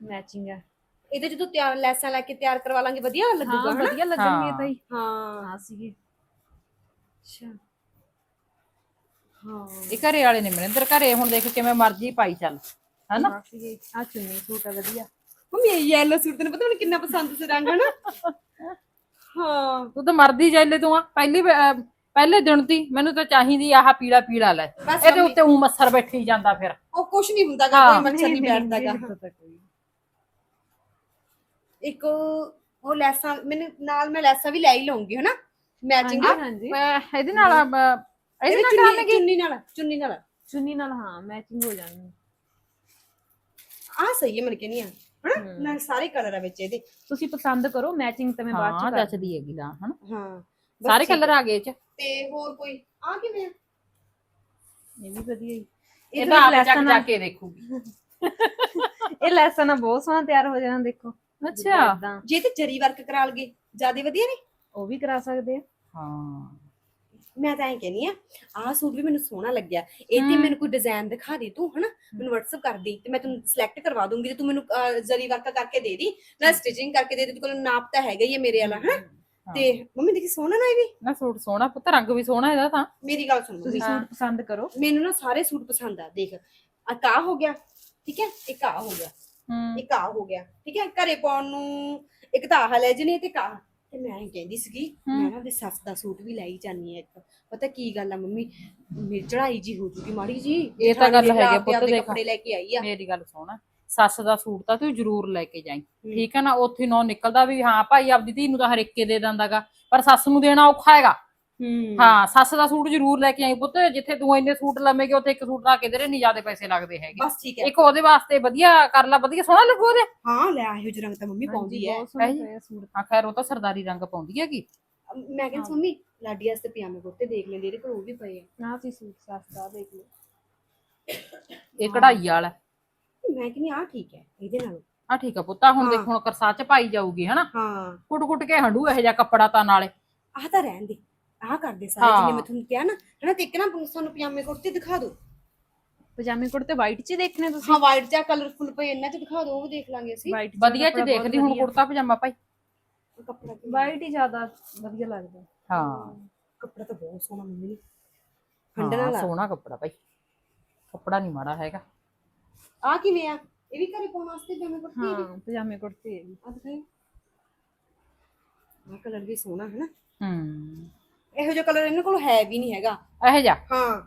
ਮੈਚਿੰਗ ਹੈ ਇਹਦੇ ਜਦੋਂ ਤਿਆਰ ਲੈਸਾਂ ਲੈ ਕੇ ਤਿਆਰ ਕਰਵਾ ਲਾਂਗੇ ਵਧੀਆ ਲੱਗੂਗਾ ਹਾਂ ਵਧੀਆ ਲੱਗਣਗੇ। ਤਾਂ ਹੀ। ਹਾਂ। ਹਾਂ ਸੀਗੇ। ਅੱਛਾ। ਹਾਂ। ਇਹ ਘਰੇ ਵਾਲੇ ਨੇ ਮਨਿੰਦਰ ਘਰੇ ਹੁਣ ਦੇਖ ਕਿਵੇਂ ਮਰਜ਼ੀ ਪਾਈ ਚੱਲ। ਹੈਨਾ? ਆ ਚੁੰਨੀ ਸੂਟ ਆ ਵਧੀਆ। ਮੰਮੀ ਇਹ ਯੈਲੋ ਸੂਟ ਤੈਨੂੰ ਪਤਾ ਮੈਨੂੰ ਕਿੰਨਾ ਪਸੰਦ ਸੀ ਰੰਗ ਹਨਾ? ਹਾਂ। ਤੂੰ ਤਾਂ ਮਰਦੀ ਜਾਈਲੇ ਤੂੰ ਆ। ਪਹਿਲੀ ਵ- ਅਹ ਪਹਿਲੇ ਦਿਨ ਤੀ ਮੈਨੂੰ ਤਾਂ ਚਾਹੀਦੀ ਆਹ ਪੀਲਾ ਪੀਲਾ ਲੈ। ਬਸ ਇਹਦੇ ਮੰਮੀ, ਉੱਤੇ ਉਹ ਮੱਛਰ ਬੈਠੀ ਜਾਂਦਾ ਫਿਰ। ਉਹ ਕੁਝ ਨਹੀਂ ਹੁੰਦਾ ਗਾ ਹਾਂ, ਕੋਈ ਮੱਛਰ ਨਹੀਂ ਬੈਠਦਾ ਗਾ। ਪਤਾ ਕੋਈ ਇੱਕ ਉਹ ਲੈਸਾਂ ਮੈਨੂੰ ਨਾਲ ਮੈਂ ਲੈਸਾਂ ਵੀ ਲੈ ਹੀ ਲਵਾਂਗੀ ਹਨਾ? ਮੈਚਿੰਗ ਹਾਂਜੀ ਹਾਂਜੀ। ਅਹ ਇਹਦੇ ਨਾਲ ਅਹ, ਇਹਦੇ ਨਾਲ ਚੁੰਨੀ ਕਰਾਂਗੇ ਚੁੰਨੀ ਨਾਲ ਚੁੰਨੀ ਨਾਲ। ਚੁੰਨੀ ਨਾਲ ਹਾਂ ਮੈਚਿੰਗ ਹੋ ਜਾਣੀ ਆਹ ਸਹੀ ਹੈ ਮੈਨੂੰ ਕਹਿੰਦੀ ਆ। ਹਨਾ? ਨਾਲ ਸਾਰੇ ਕਲਰ ਆ ਵਿੱਚ ਇਹਦੇ। ਤੁਸੀਂ ਪਸੰਦ ਕਰੋ ਮੈਚਿੰਗ ਤਾਂ ਮੈਂ ਬਾਅਦ ਹਾਂ ਚ ਕਰ ਜੱਚਦੀ ਹੈਗੀ ਲਾ ਹਨਾ? ਹਾਂ ਬਸ ਸਾਰੇ ਠੀਕ ਕਲਰ ਆ ਗਏ ਇਹ ਚ। ਤੇ ਹੋਰ ਕੋਈ? ਆ ਕਿਵੇਂ ਆ? ਇਹ ਵੀ ਵਧੀਆ ਹੀ। ਇਹ ਤਾਂ ਆਪ ਚੱਕ ਜਾ ਕੇ ਦੇਖੂਗੀ। ਇਹ ਲੈਸਾਂ ਨਾਲ ਬਹੁਤ ਸੋਹਣਾ ਤਿਆਰ ਹੋ ਜਾਣਾ ਦੇਖੋ। ਅੱਛਾ। ਜੇ ਤੇ ਜਰੀ ਵਰਕ ਕਰਾ ਲਗੇ ਜ਼ਿਆਦਾ ਵਧੀਆ ਨੇ ਉਹ ਵੀ ਕਰਾ ਸਕਦੇ ਆ। ਹਾਂ। ਮੈਂ ਤਾਂ ਐਂ ਕਹਿੰਨੀ ਆ ਆਹ ਸੂਟ ਵੀ ਮੈਨੂੰ ਸੋਹਣਾ ਲੱਗਿਆ। ਇਹ ਤੇ। ਮੈਨੂੰ ਕੋਈ ਡਿਜ਼ਾਈਨ ਦਿਖਾ ਦੇ ਤੂੰ ਹਨਾ? ਮੈਨੂੰ WhatsApp ਕਰ ਦੀ ਤੇ ਮੈਂ ਤੈਨੂੰ ਸਿਲੈਕਟ ਕਰਵਾ ਦੂੰਗੀ ਤੇ ਤੂੰ ਮੈਨੂੰ ਅਹ, ਜ਼ਰੀ ਵਰਕ ਕਰਕੇ ਦੇ ਦੀ ਨਾ ਸਟਿਚਿੰਗ ਕਰਕੇ ਦੇ ਦੇ ਤੇ ਕੋਲ ਨਾਪ ਤਾਂ ਹੈਗਾ ਹੀ ਹੈ ਮੇਰੇ ਵਾਲਾ ਹਨਾ? ਤੇ ਮੰਮੀ ਦੇਖੀ ਸੋਹਣਾ ਨਾ ਇਹ ਵੀ? ਨਾ ਸੂਟ ਸੋਹਣਾ ਪੁੱਤ ਰੰਗ ਵੀ ਸੋਹਣਾ ਇਹਦਾ ਤਾਂ। ਮੇਰੀ ਗੱਲ ਸੁਣ ਤੁਸੀਂ ਸੂਟ ਪਸੰਦ ਕਰੋ। ਮੈਨੂੰ ਨਾ ਸਾਰੇ ਸੂਟ ਪਸੰਦ ਆ ਦੇਖ। ਆ ਕਾ ਹੋ ਗਿਆ ਠੀਕ ਹੈ? ਇੱਕ ਆ ਹੋ ਗਿਆ। ਹੂੰ। ਇੱਕ ਆ ਹੋ ਗਿਆ ਠੀਕ ਹੈ? ਘਰੇ ਪਾਉਣ ਨੂੰ ਇੱਕ ਤਾਂ ਆਹ ਲੈ ਜਨੇ ਤੇ ਕਾ ਤੇ ਮੈਂ ਐਂ ਕਹਿੰਦੀ ਸੀਗੀ। ਮੈਂ ਨਾ ਉਹਦੇ ਸੱਸ ਦਾ ਸੂਟ ਵੀ ਲਈ ਜਾਨੀ ਆ ਇੱਕ। ਪਤਾ ਕੀ ਗੱਲ ਆ ਮੰਮੀ ਮੇਰੀ ਚੜਾਈ ਜੀ ਹੋ ਜੂਗੀ ਮਾੜੀ ਜੀ ਇਹ ਤਾਂ ਗੱਲ ਹੈਗੀ ਆ, ਪੁੱਤ ਦੇਖ। ਕੱਪੜੇ ਲੈ ਕੇ ਆਈ ਆ। ਮੇਰੀ ਗੱਲ ਸੁਣ ਸੱਸ ਦਾ ਸੂਟ ਤਾਂ ਤੂੰ ਜ਼ਰੂਰ ਲੈ ਕੇ ਜਾਈਂ। ਠੀਕ ਹੈ ਨਾ ਉੱਥੇ ਨੋ ਨਿਕਲਦਾ ਵੀ ਹਾਂ ਭਾਈ ਆਪਦੀ ਧੀ ਨੂੰ ਤਾਂ ਹਰੇਕੇ ਦੇ ਦਿੰਦਾਗਾ ਪਰ ਸੱਸ ਨੂੰ ਦੇਣਾ ਔਖਾ ਹੈਗਾ। ਹੂੰ। ਹਾਂ ਸੱਸ ਦਾ ਸੂਟ ਜ਼ਰੂਰ ਲੈ ਕੇ ਆਈ ਪੁੱਤ ਜਿੱਥੇ ਤੂੰ ਇੰਨੇ ਸੂਟ ਲਵੇਂਗੇ ਉੱਥੇ ਇੱਕ ਸੂਟ ਦਾ ਕਿਧਰੇ ਨਹੀਂ ਜ਼ਿਆਦਾ ਪੈਸੇ ਲੱਗਦੇ ਹੈਗੇ। ਬਸ ਠੀਕ ਹੈ। ਇੱਕ ਉਹਦੇ ਵਾਸਤੇ ਵਧੀਆ ਕਰ ਲੈ ਵਧੀਆ ਸੋਹਣਾ ਲੱਗੂ ਉਹਦੇ। ਹਾਂ ਲੈ ਆਇਓ ਜਰੰਗ ਤਾਂ ਮੰਮੀ ਪਾਉਂਦੀ ਹੈ। ਬਹੁਤ ਸੋਹਣਾ ਇਹੀ। ਪਿਆ ਸੂਟ। ਹਾਂ ਖੈਰ ਉਹ ਤਾਂ ਸਰਦਾਰੀ ਰੰਗ ਪਾਉਂਦੀ ਹੈਗੀ। ਮੈਂ ਕਹਿੰਦੀ ਮੰਮੀ ਲਾਡੀ ਵਾਸਤੇ ਪਜਾਮੇ ਕੁੜਤੇ ਦੇਖ ਲੈਂਦੇ ਇਹਦੇ ਕੋਲ ਉਹ ਵੀ ਪਏ ਆ। ਆਹ ਸੀ ਸੂਟ ਸਸਤਾ ਦੇਖ ਲਓ। ਇਹ ਕਢਾਈ ਵਾਲਾ। ਮੈਂ ਕਹਿੰਦੀ ਆ ਠੀਕ ਹੈ ਇਹਦੇ ਨਾਲ। ਆ ਠੀਕ ਆ ਪੁੱਤਾ ਹੁਣ ਹਾਂ। ਦੇਖ ਹੁਣ ਕਰਸਾ ਚ ਪਾਈ ਜਾਊਗੀ ਹਨਾ? ਹਾਂ। ਕੁੱਟ ਕੁੱਟ ਕੇ ਹੰਡੂ ਇਹੋ ਜਿਹਾ ਕੱਪੜਾ ਤਾਂ ਨਾਲੇ। ਆਹ ਤਾਂ ਰਹਿਣ ਦੇ। ਆਹ ਕਰਦੇ ਸਾਰੇ ਹਾਂ। ਜਿਵੇਂ ਮੈਂ ਤੁਹਾਨੂੰ ਕਿਹਾ ਨਾ ਹਨਾ ਤੇ ਇੱਕ ਨਾ ਸਾਨੂੰ ਪਜਾਮੇ ਕੁੜਤੇ ਦਿਖਾ ਦਿਓ। ਪਜਾਮੇ ਕੁੜਤੇ ਵਾਈਟ ਚ ਦੇਖਣੇ ਤੁਸੀਂ? ਹਾਂ ਵਾਈਟ ਜਾਂ ਕਲਰਫੁਲ ਪਏ ਇਹਨਾਂ ਚ ਦਿਖਾ ਦਿਓ ਉਹ ਵੀ ਦੇਖ ਲਾਂਗੇ ਅਸੀਂ। ਵਾਈਟ ਵਧੀਆ ਚ ਦੇਖਦੀ ਹੁਣ ਕੁੜਤਾ ਪਜਾਮਾ ਭਾਈ। ਕੱਪੜਾ ਵਾਈਟ ਹੀ ਜ਼ਿਆਦਾ ਵਧੀਆ ਲੱਗਦਾ। ਹਾਂ। ਕੱਪੜਾ ਤਾਂ ਬਹੁਤ ਸੋਹਣਾ ਮੰਮੀ। ਨੇ ਹਾਂ ਵਾਲਾ। ਸੋਹਣਾ ਕੱਪੜਾ ਭਾਈ। ਕੱਪੜਾ ਨਹੀਂ ਮਾੜਾ ਹੈਗਾ। ਆ ਕਿਵੇਂ ਆ? ਇਹ ਵੀ ਘਰੇ ਪਾਉਣ ਵਾਸਤੇ ਪਜਾਮੇ ਕੁੜਤੇ ਹਾਂ ਪਜਾਮੇ ਕੁੜਤੇ ਵੀ ਆ ਦਿਖਾਈ ਆ ਕਲਰ ਵੀ ਸੋਹਣਾ ਹੈ ਨਾ ਹੂੰ। ਇਹੋ ਜਿਹਾ ਕਲਰ ਇਹਨਾਂ ਕੋਲ ਹੈ ਵੀ ਨਹੀਂ ਹੈਗਾ। ਇਹੋ ਜਿਹਾ? ਹਾਂ।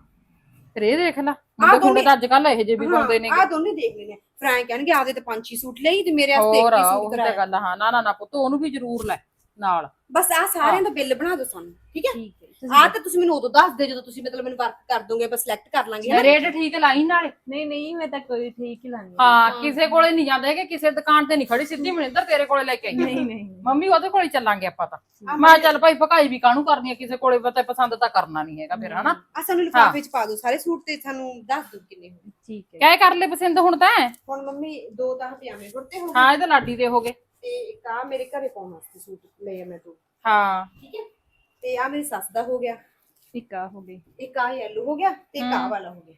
ਫਿਰ ਇਹ ਦੇਖ ਲੈ ਮੁੰਡੇ ਖੁੰਡੇ ਤਾਂ ਅੱਜ ਕੱਲ ਇਹੋ ਜਿਹੇ ਵੀ ਪਾਉਂਦੇ ਨੇ ਆ ਦੋਨੇ ਦੇਖ ਲੈਣੇ ਫਰਾਂ ਕਹਿਣਗੇ ਆਦੇ ਤੇ ਪੰਜ ਛੇ ਸੂਟ ਲਈ ਤੇ ਮੇਰੇ ਵਾਸਤੇ ਹੋਰ ਇੱਕ ਹੀ ਉਹ ਸੂਟ ਤਾਂ ਕਰਾਇਆ। ਗੱਲ ਹਾਂ ਨਾ ਨਾ ਨਾ ਪੁੱਤ ਉਹਨੂੰ ਵੀ ਜ਼ਰੂਰ ਲੈ। ਨਾਲ। ਬਸ ਆ ਸਾਰਿਆਂ ਦਾ ਬਿੱਲ ਬਣਾ ਦਿਓ ਸਾਨੂੰ ਠੀਕ ਹੈ? ਠੀਕ ਹੈ ਆ ਤਾਂ ਤੁਸੀਂ ਮੈਨੂੰ ਉਦੋਂ ਦੱਸ ਦਿਓ ਜਦੋਂ ਤੁਸੀਂ ਮਤਲਬ ਮੈਨੂੰ ਵਰਕ ਕਰ ਦੋਗੇ ਆਪਾਂ ਸਿਲੈਕਟ ਕਰ ਲਾਂਗੇ ਹਨਾ? ਰੇਟ ਠੀਕ ਲਾਈ ਨਾਲੇ? ਨਹੀਂ ਨਹੀਂ ਮੈਂ ਤਾਂ ਕੋਈ ਠੀਕ ਹੀ ਲਾਣੀ ਹਾਂ ਕਿਸੇ ਕੋਲੇ ਨਹੀਂ ਜਾਂਦੇ ਹੈਗੇ ਕਿਸੇ ਦੁਕਾਨ ਤੇ ਨਹੀਂ ਖੜੀ। ਸਿੱਧੀ ਮਨਿੰਦਰ ਤੇਰੇ ਕੋਲੇ ਲੈ ਕੇ ਆਈ। ਨਹੀਂ ਨਹੀਂ ਮੰਮੀ ਉਹਦੇ ਕੋਲੇ ਚੱਲਾਂਗੇ ਆਪਾਂ ਤਾਂ। ਮੈਂ ਕਿਹਾ ਚੱਲ ਭਾਈ ਭਕਾਈ ਵੀ ਕਾਹਨੂੰ ਕਰਨੀ ਹੈ? ਕਿਸੇ ਕੋਲੇ ਪਤਾ ਪਸੰਦ ਤਾਂ ਕਰਨਾ ਨਹੀਂ ਹੈਗਾ ਫਿਰ ਹਨਾ? ਆ ਸਾਨੂੰ ਲਿਫਾਫੇ ਚ ਪਾ ਦਿਓ ਸਾਰੇ ਸੂਟ ਤੇ ਸਾਨੂੰ ਦੱਸ ਦਿਓ ਕਿੰਨੇ ਹੋਏ। ਠੀਕ ਹੈ। ਕਿਆ ਕਰ ਲੈ ਪਸੰਦ ਹੁਣ ਤਾਂ। ਹੁਣ ਮੰਮੀ ਦੋ ਤਾਂ ਪਜਾਮੇ ਕੁੜਤੇ ਹੋ ਹਾਂ ਇਹ ਤਾਂ ਲਾਡੀ ਦੇ ਹੋ ਗਏ। ਤੇ ਇੱਕ ਆ ਮੇਰੇ ਘਰੇ ਪਾਉਣ ਵਾਸਤੇ ਸੂਟ ਲਏ ਆ ਮੈਂ ਦੋ। ਹਾਂ। ਠੀਕ ਹੈ? ਤੇ ਆ ਮੇਰੀ ਸੱਸ ਦਾ ਹੋ ਗਿਆ। ਟਿੱਕਾ ਹੋ ਗਈ। ਇੱਕ ਆ ਯੈਲੋ ਹੋ ਗਿਆ ਤੇ ਇੱਕ ਆ। ਵਾਲਾ ਹੋ ਗਿਆ।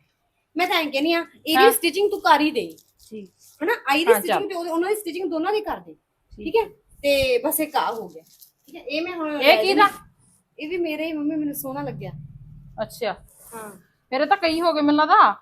ਮੈਂ ਤਾਂ ਐਂ ਕਹਿੰਨੀ ਆ। ਇਹਦੀ ਸਟਿਚਿੰਗ ਤੂੰ ਕਰ ਹੀ ਦੇ। ਠੀਕ। ਹਨਾ? ਆਈ ਦੀ ਹਾਂ, ਚੱਲ। ਸਟਿਚਿੰਗ ਤੇ ਉਹਦੇ- ਉਹਨਾਂ ਦੀ ਸਟਿਚਿੰਗ ਦੋਨਾਂ ਦੀ ਕਰ ਦੇ। ਠੀਕ। ਹੈ? ਤੇ ਬਸ ਇੱਕ ਆ ਹੋ ਗਿਆ। ਠੀਕ ਹੈ? ਇਹ ਮੈਂ ਹੁਣ ਇਹ ਲੈ ਕਿਹਦਾ? ਇਹ ਵੀ ਮੇਰੇ ਹੀ ਮੰਮੀ ਮੈਨੂੰ ਸੋਹਣਾ ਲੱਗਿਆ। ਅੱਛਾ। ਹਾਂ। ਮੇਰੇ ਤਾਂ ਕਈ ਹੋ ਗਏ ਮੈਨੂੰ ਲੱਗਦਾ।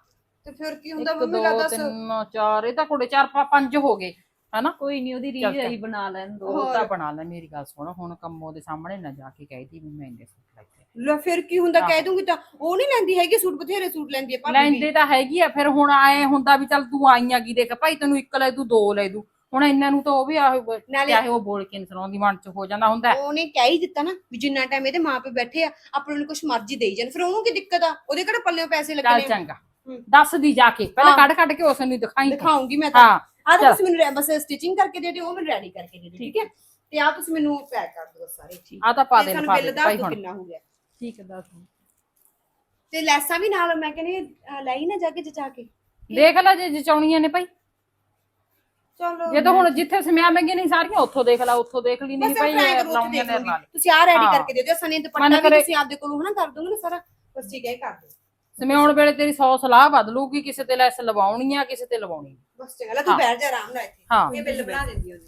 ਤੇ ਫਿਰ ਕੀ ਹੁੰਦਾ? ਇੱਕ ਮੰਮੀ ਦੋ ਦਾ ਦੱਸ। ਤਿੰਨ ਚਾਰ ਇਹ ਤਾਂ ਕੁੜੇ ਚਾਰ ਪਾ- ਪੰਜ ਹੋ ਗਏ। ਹਨਾ ਕੋਈ ਨਹੀਂ ਉਹਦੀ ਰੀਝ। ਆਈ ਬਣਾ ਲੈਣ ਦੋ ਉਹ ਤਾਂ ਬਣਾ ਲੈ ਮੇਰੀ ਗੱਲ ਸੁਣ ਹੁਣ ਕੰਮੋ ਦੇ ਸਾਹਮਣੇ ਨਾ ਜਾ ਕੇ ਕਹਿਦੀ ਵੀ ਮੈਂ ਇੰਨੇ ਸੂਟ ਲੈ ਕੇ। ਲੈ ਫਿਰ ਕੀ ਹੁੰਦਾ ਕਹਿ। ਦੂੰਗੀ ਤਾਂ ਉਹ ਨਹੀਂ ਲੈਂਦੀ ਹੈਗੀ ਸੂਟ ਬਥੇਰੇ ਸੂਟ ਲੈਂਦੀ ਹੈ ਭਾਬੀ ਲੈਂਦੇ ਤਾਂ ਹੈਗੀ ਆ ਫਿਰ ਹੁਣ ਆਏ ਹੁੰਦਾ ਵੀ ਚੱਲ ਤੂੰ ਆਈਆਂ ਕੀ ਦੇਖ ਭਾਈ ਤੈਨੂੰ ਇੱਕ ਲੈ ਦੂ ਦੋ ਲੈ ਦੂ ਹੁਣ ਇਹਨਾਂ ਨੂੰ ਤਾਂ ਉਹ ਵੀ ਆਹ ਨਾਲੇ ਚਾਹੇ ਉਹ ਬੋਲ ਕੇ ਨਹੀਂ ਸੁਣਾਉਂਦੀ ਮਨ ਚ ਹੋ ਜਾਂਦਾ ਹੁੰਦਾ। ਉਹਨੇ ਕਹਿ ਹੀ ਦਿੱਤਾ ਨਾ ਵੀ ਜਿੰਨਾ ਟਾਈਮ ਇਹਦੇ ਮਾਪੇ ਬੈਠੇ ਆ ਆਪਣੇ ਨੂੰ ਕੁਝ ਮਰਜ਼ੀ ਦੇਈ ਜਾਣ ਫਿਰ ਉਹਨੂੰ ਕੀ ਦਿੱਕਤ ਆ ਉਹਦੇ ਕਿਹੜੇ ਪੱਲਿਓਂ ਪੈਸੇ ਚੱਲ ਲੱਗਣੇ? ਚੰਗਾ ਹੂੰ। ਦੱਸ ਦੀ ਜਾ ਕੇ ਪਹਿਲਾਂ ਹਾਂ। ਕੱਢ ਕੱਢ ਕੇ ਉਸ ਨੂੰ ਦਿਖਾਈ ਦਿਖਾਉਂਗੀ ਮੈਂ ਤਾਂ ਹਾਂ ਆ। ਤੁਸੀਂ ਮੈਨੂੰ ਰੈ- ਬਸ ਸਟਿਚਿੰਗ ਕਰਕੇ ਦੇ ਦਿਓ ਉਹ ਮੈਨੂੰ ਰੈਡੀ ਕਰਕੇ ਦੇ ਦਿਓ ਠੀਕ ਹੈ? ਤੇ ਆ ਤੁਸੀਂ ਮੈਨੂੰ ਪੈਕ ਕਰ ਦਿਓ ਸਾਰੇ। ਠੀਕ। ਆ ਤਾਂ ਪਾ ਦੇ ਪਾ ਬਿੱਲ ਦੇ ਭਾਈ ਹੁਣ। ਕਿੰਨਾ ਹੋ ਗਿਆ। ਠੀਕ ਹੈ ਦੱਸ। ਤੇ ਲੈਸਾਂ ਵੀ ਨਾਲ ਮੈਂ ਕਹਿੰਦੀ ਲੈ ਹੀ ਨਾ ਜਾ ਕੇ ਜਚਾ ਕੇ। ਦੇਖ ਲੈ ਜੇ ਜਚਾਉਣੀਆਂ ਨੇ ਭਾਈ। ਚਲੋ ਜੇ ਤਾਂ ਹੁਣ ਜਿੱਥੇ ਸਮਿਆ ਮੰਗੀ ਨਹੀਂ ਸਾਰੀਆਂ ਉੱਥੋਂ ਦੇਖ ਲੈ ਉੱਥੋਂ ਦੇਖ ਲਈ ਨਹੀਂ ਬਸ ਭਾਈ ਐਂ ਕਰੋ ਤੁਸੀਂ ਆ ਰੈਡੀ ਹਾਂ। ਕਰਕੇ ਦੇ ਦਿਓ ਸਨੀ ਦੁਪੱਟਾ ਵੀ ਤੁਸੀਂ ਆਪਦੇ ਕੋਲੋਂ ਹਨਾ ਕਰ ਦੋਗੇ ਨਾ ਸਾਰਾ। ਬਸ ਠੀਕ ਹੈ ਇਹ ਕਰ ਦਿਓ। ਸਮਿਆਉਣ ਵੇਲੇ ਤੇਰੀ 100 ਸਲਾਹ ਬਦਲੂਗੀ ਕਿਸੇ ਤੇ ਲੈਸ ਲਵਾਉਣੀ ਆ ਕਿਸੇ ਤੇ ਲਵਾਉਣੀ। ਬਸ ਚੰਗਾ ਲੈ ਤੂੰ। ਬੈਠ ਜਾ ਆਰਾਮ ਨਾਲ ਇੱਥੇ। ਹਾਂ। ਇਹ ਬਿੱਲ ਬਣਾ ਦਿੰਦੀ ਉਹਨੇ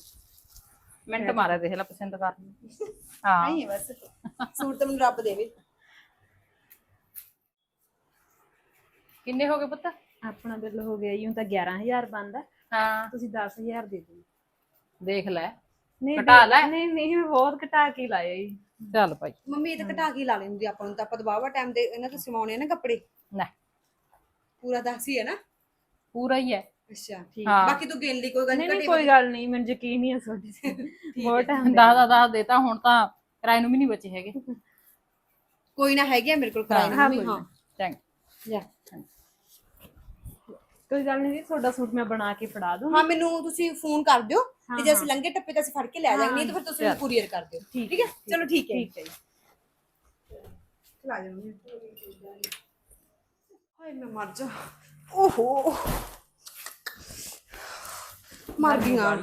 ਮਿੰਟ ਮਾਰਿਆ ਦੇਖ ਲੈ ਪਸੰਦ ਕਰ ਲਈ। ਹਾਂ। ਨਹੀਂ ਬਸ। ਸੂਟ ਤਾਂ ਮੈਨੂੰ ਰੱਬ ਦੇਵੇ। ਕਿੰਨੇ ਹੋ ਗਏ ਪੁੱਤ? ਆਪਣਾ ਬਿੱਲ ਹੋ ਗਿਆ ਜੀ ਹੁਣ ਤਾਂ 11000 ਬਣਦਾ। ਹਾਂ। ਤੁਸੀਂ 10000 ਦੇ ਦਿਓ। ਦੇਖ ਲੈ। ਨਹੀਂ ਘਟਾ ਦੇ- ਲੈ। ਨਹੀਂ ਨਹੀਂ ਮੈਂ ਬਹੁਤ ਘਟਾ ਕੇ ਲਾਇਆ ਜੀ। ਚੱਲ ਭਾਈ। ਮੰਮੀ ਇਹ ਤਾਂ ਘਟਾ ਕੇ ਲਾ ਲੈਂਦੀ ਆਪਾਂ ਨੂੰ ਤਾਂ। ਆਪਾਂ ਦਬਾਵਾ ਟਾਈਮ ਦੇ ਇਹਨਾਂ ਤੋਂ ਸਿਵਾਉਣੇ ਆ ਨਾ ਕੱਪੜੇ। ਨਾ ਪੂਰਾ ਦੱਸ ਹੀ ਹੈ ਨਾ। ਪੂਰਾ ਹੀ ਹੈ। ਅੱਛਾ। ਠੀਕ। ਹਾਂ। ਬਾਕੀ ਤੂੰ ਗਿਣ ਲਈ ਕੋਈ ਗੱਲ ਨਹੀਂ ਨਹੀਂ ਨਹੀਂ ਕੋਈ ਗੱਲ ਨਹੀਂ ਮੈਨੂੰ ਯਕੀਨ ਹੀ ਹੈ ਤੁਹਾਡੇ ਤੇ। ਬਹੁਤ ਟਾਈਮ ਦਸ ਦਾ। ਦਸ ਦੇਤਾ ਹੁਣ ਤਾਂ ਕਿਰਾਏ ਨੂੰ ਵੀ ਨਹੀਂ ਬਚੇ ਹੈਗੇ। ਕੋਈ ਨਾ ਹੈਗੇ ਆ ਮੇਰੇ ਕੋਲ ਕਰਾਈ ਹਾਂ, ਹਾਂ ਚੰਗਾ। ਜਾ। ਕੋਈ ਗੱਲ ਨਹੀਂ ਜੀ ਤੁਹਾਡਾ ਸੂਟ ਮੈਂ ਬਣਾ ਕੇ ਫੜਾ ਦੂੰ ਹਾਂ ਮੈਨੂੰ ਤੁਸੀਂ ਫੋਨ ਕਰ ਦਿਓ ਤੇ ਜੇ ਅਸੀਂ ਲੰਗੇ ਟੱਪੇ ਤਾਂ ਅਸੀਂ ਫੜ ਕੇ ਲੈ ਜਾਵਾਂਗੇ ਨਹੀਂ ਤਾਂ ਫਿਰ ਤੁਸੀਂ। ਕੁਰੀਅਰ ਕਰ ਦਿਓ। ਠੀਕ ਹੈ ਚਲੋ ਠੀਕ ਹੈ। ਠੀਕ ਹੈ ਜੀ। ਚਲਾ ਜਾਵਾਂਗੇ ਹਾਏ ਮੈਂ ਮਰ ਜਾ। ਓਹੋ। ਮਰ ਗਈਆਂ। ਆ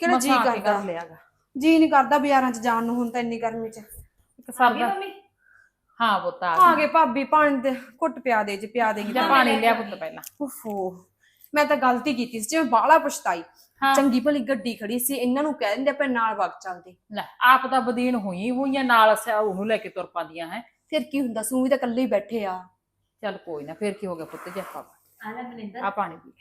ਕਿਹੜਾ ਜੀ ਕਰਦਾ? ਜੀ ਨਹੀਂ ਕਰਦਾ ਬਾਜ਼ਾਰਾਂ 'ਚ ਜਾਣ ਨੂੰ ਹੁਣ ਤਾਂ ਇੰਨੀ ਗਰਮੀ 'ਚ। ਇੱਕ ਸਰਦਾ ਹਾਂ ਪੁੱਤ ਆ ਆ ਗਏ ਭਾਬੀ ਪਾਣੀ ਦੇ ਘੁੱਟ ਪਿਆ ਦੇ ਜੇ ਪਿਆ ਦੇਗੀ ਜਾ ਪਾਣੀ ਲਿਆ ਪੁੱਤ ਪਹਿਲਾਂ। ਓਹੋ ਮੈਂ ਤਾਂ ਗਲਤੀ ਕੀਤੀ ਸੀ ਜਿਵੇਂ ਬਾਹਲਾ ਪਛਤਾਈ। ਹਾਂ। ਚੰਗੀ ਭਲੀ ਗੱਡੀ ਖੜੀ ਸੀ ਇਹਨਾਂ ਨੂੰ ਕਹਿ ਦਿੰਦੇ ਆਪਣੇ ਨਾਲ ਵਗ ਚੱਲਦੇ। ਲੈ ਆਪ ਤਾਂ ਬਦੀਨ ਹੋਈ ਹੋਈਆਂ ਨਾਲ ਸ- ਉਹਨੂੰ ਲੈ ਕੇ ਤੁਰ ਪਾਉਂਦੀਆਂ ਹੈ। ਫਿਰ ਕੀ ਹੁੰਦਾ ਸੂ ਵੀ ਤਾਂ ਇਕੱਲੇ ਹੀ ਬੈਠੇ ਆ। ਚੱਲ ਕੋਈ ਨਾ ਫੇਰ ਕੀ ਹੋ ਗਿਆ ਪੁੱਤ ਜੀ ਆਪਾਂ ਆ ਲੈ ਮਨਿੰਦਰ। ਆ ਪਾਣੀ ਪੀ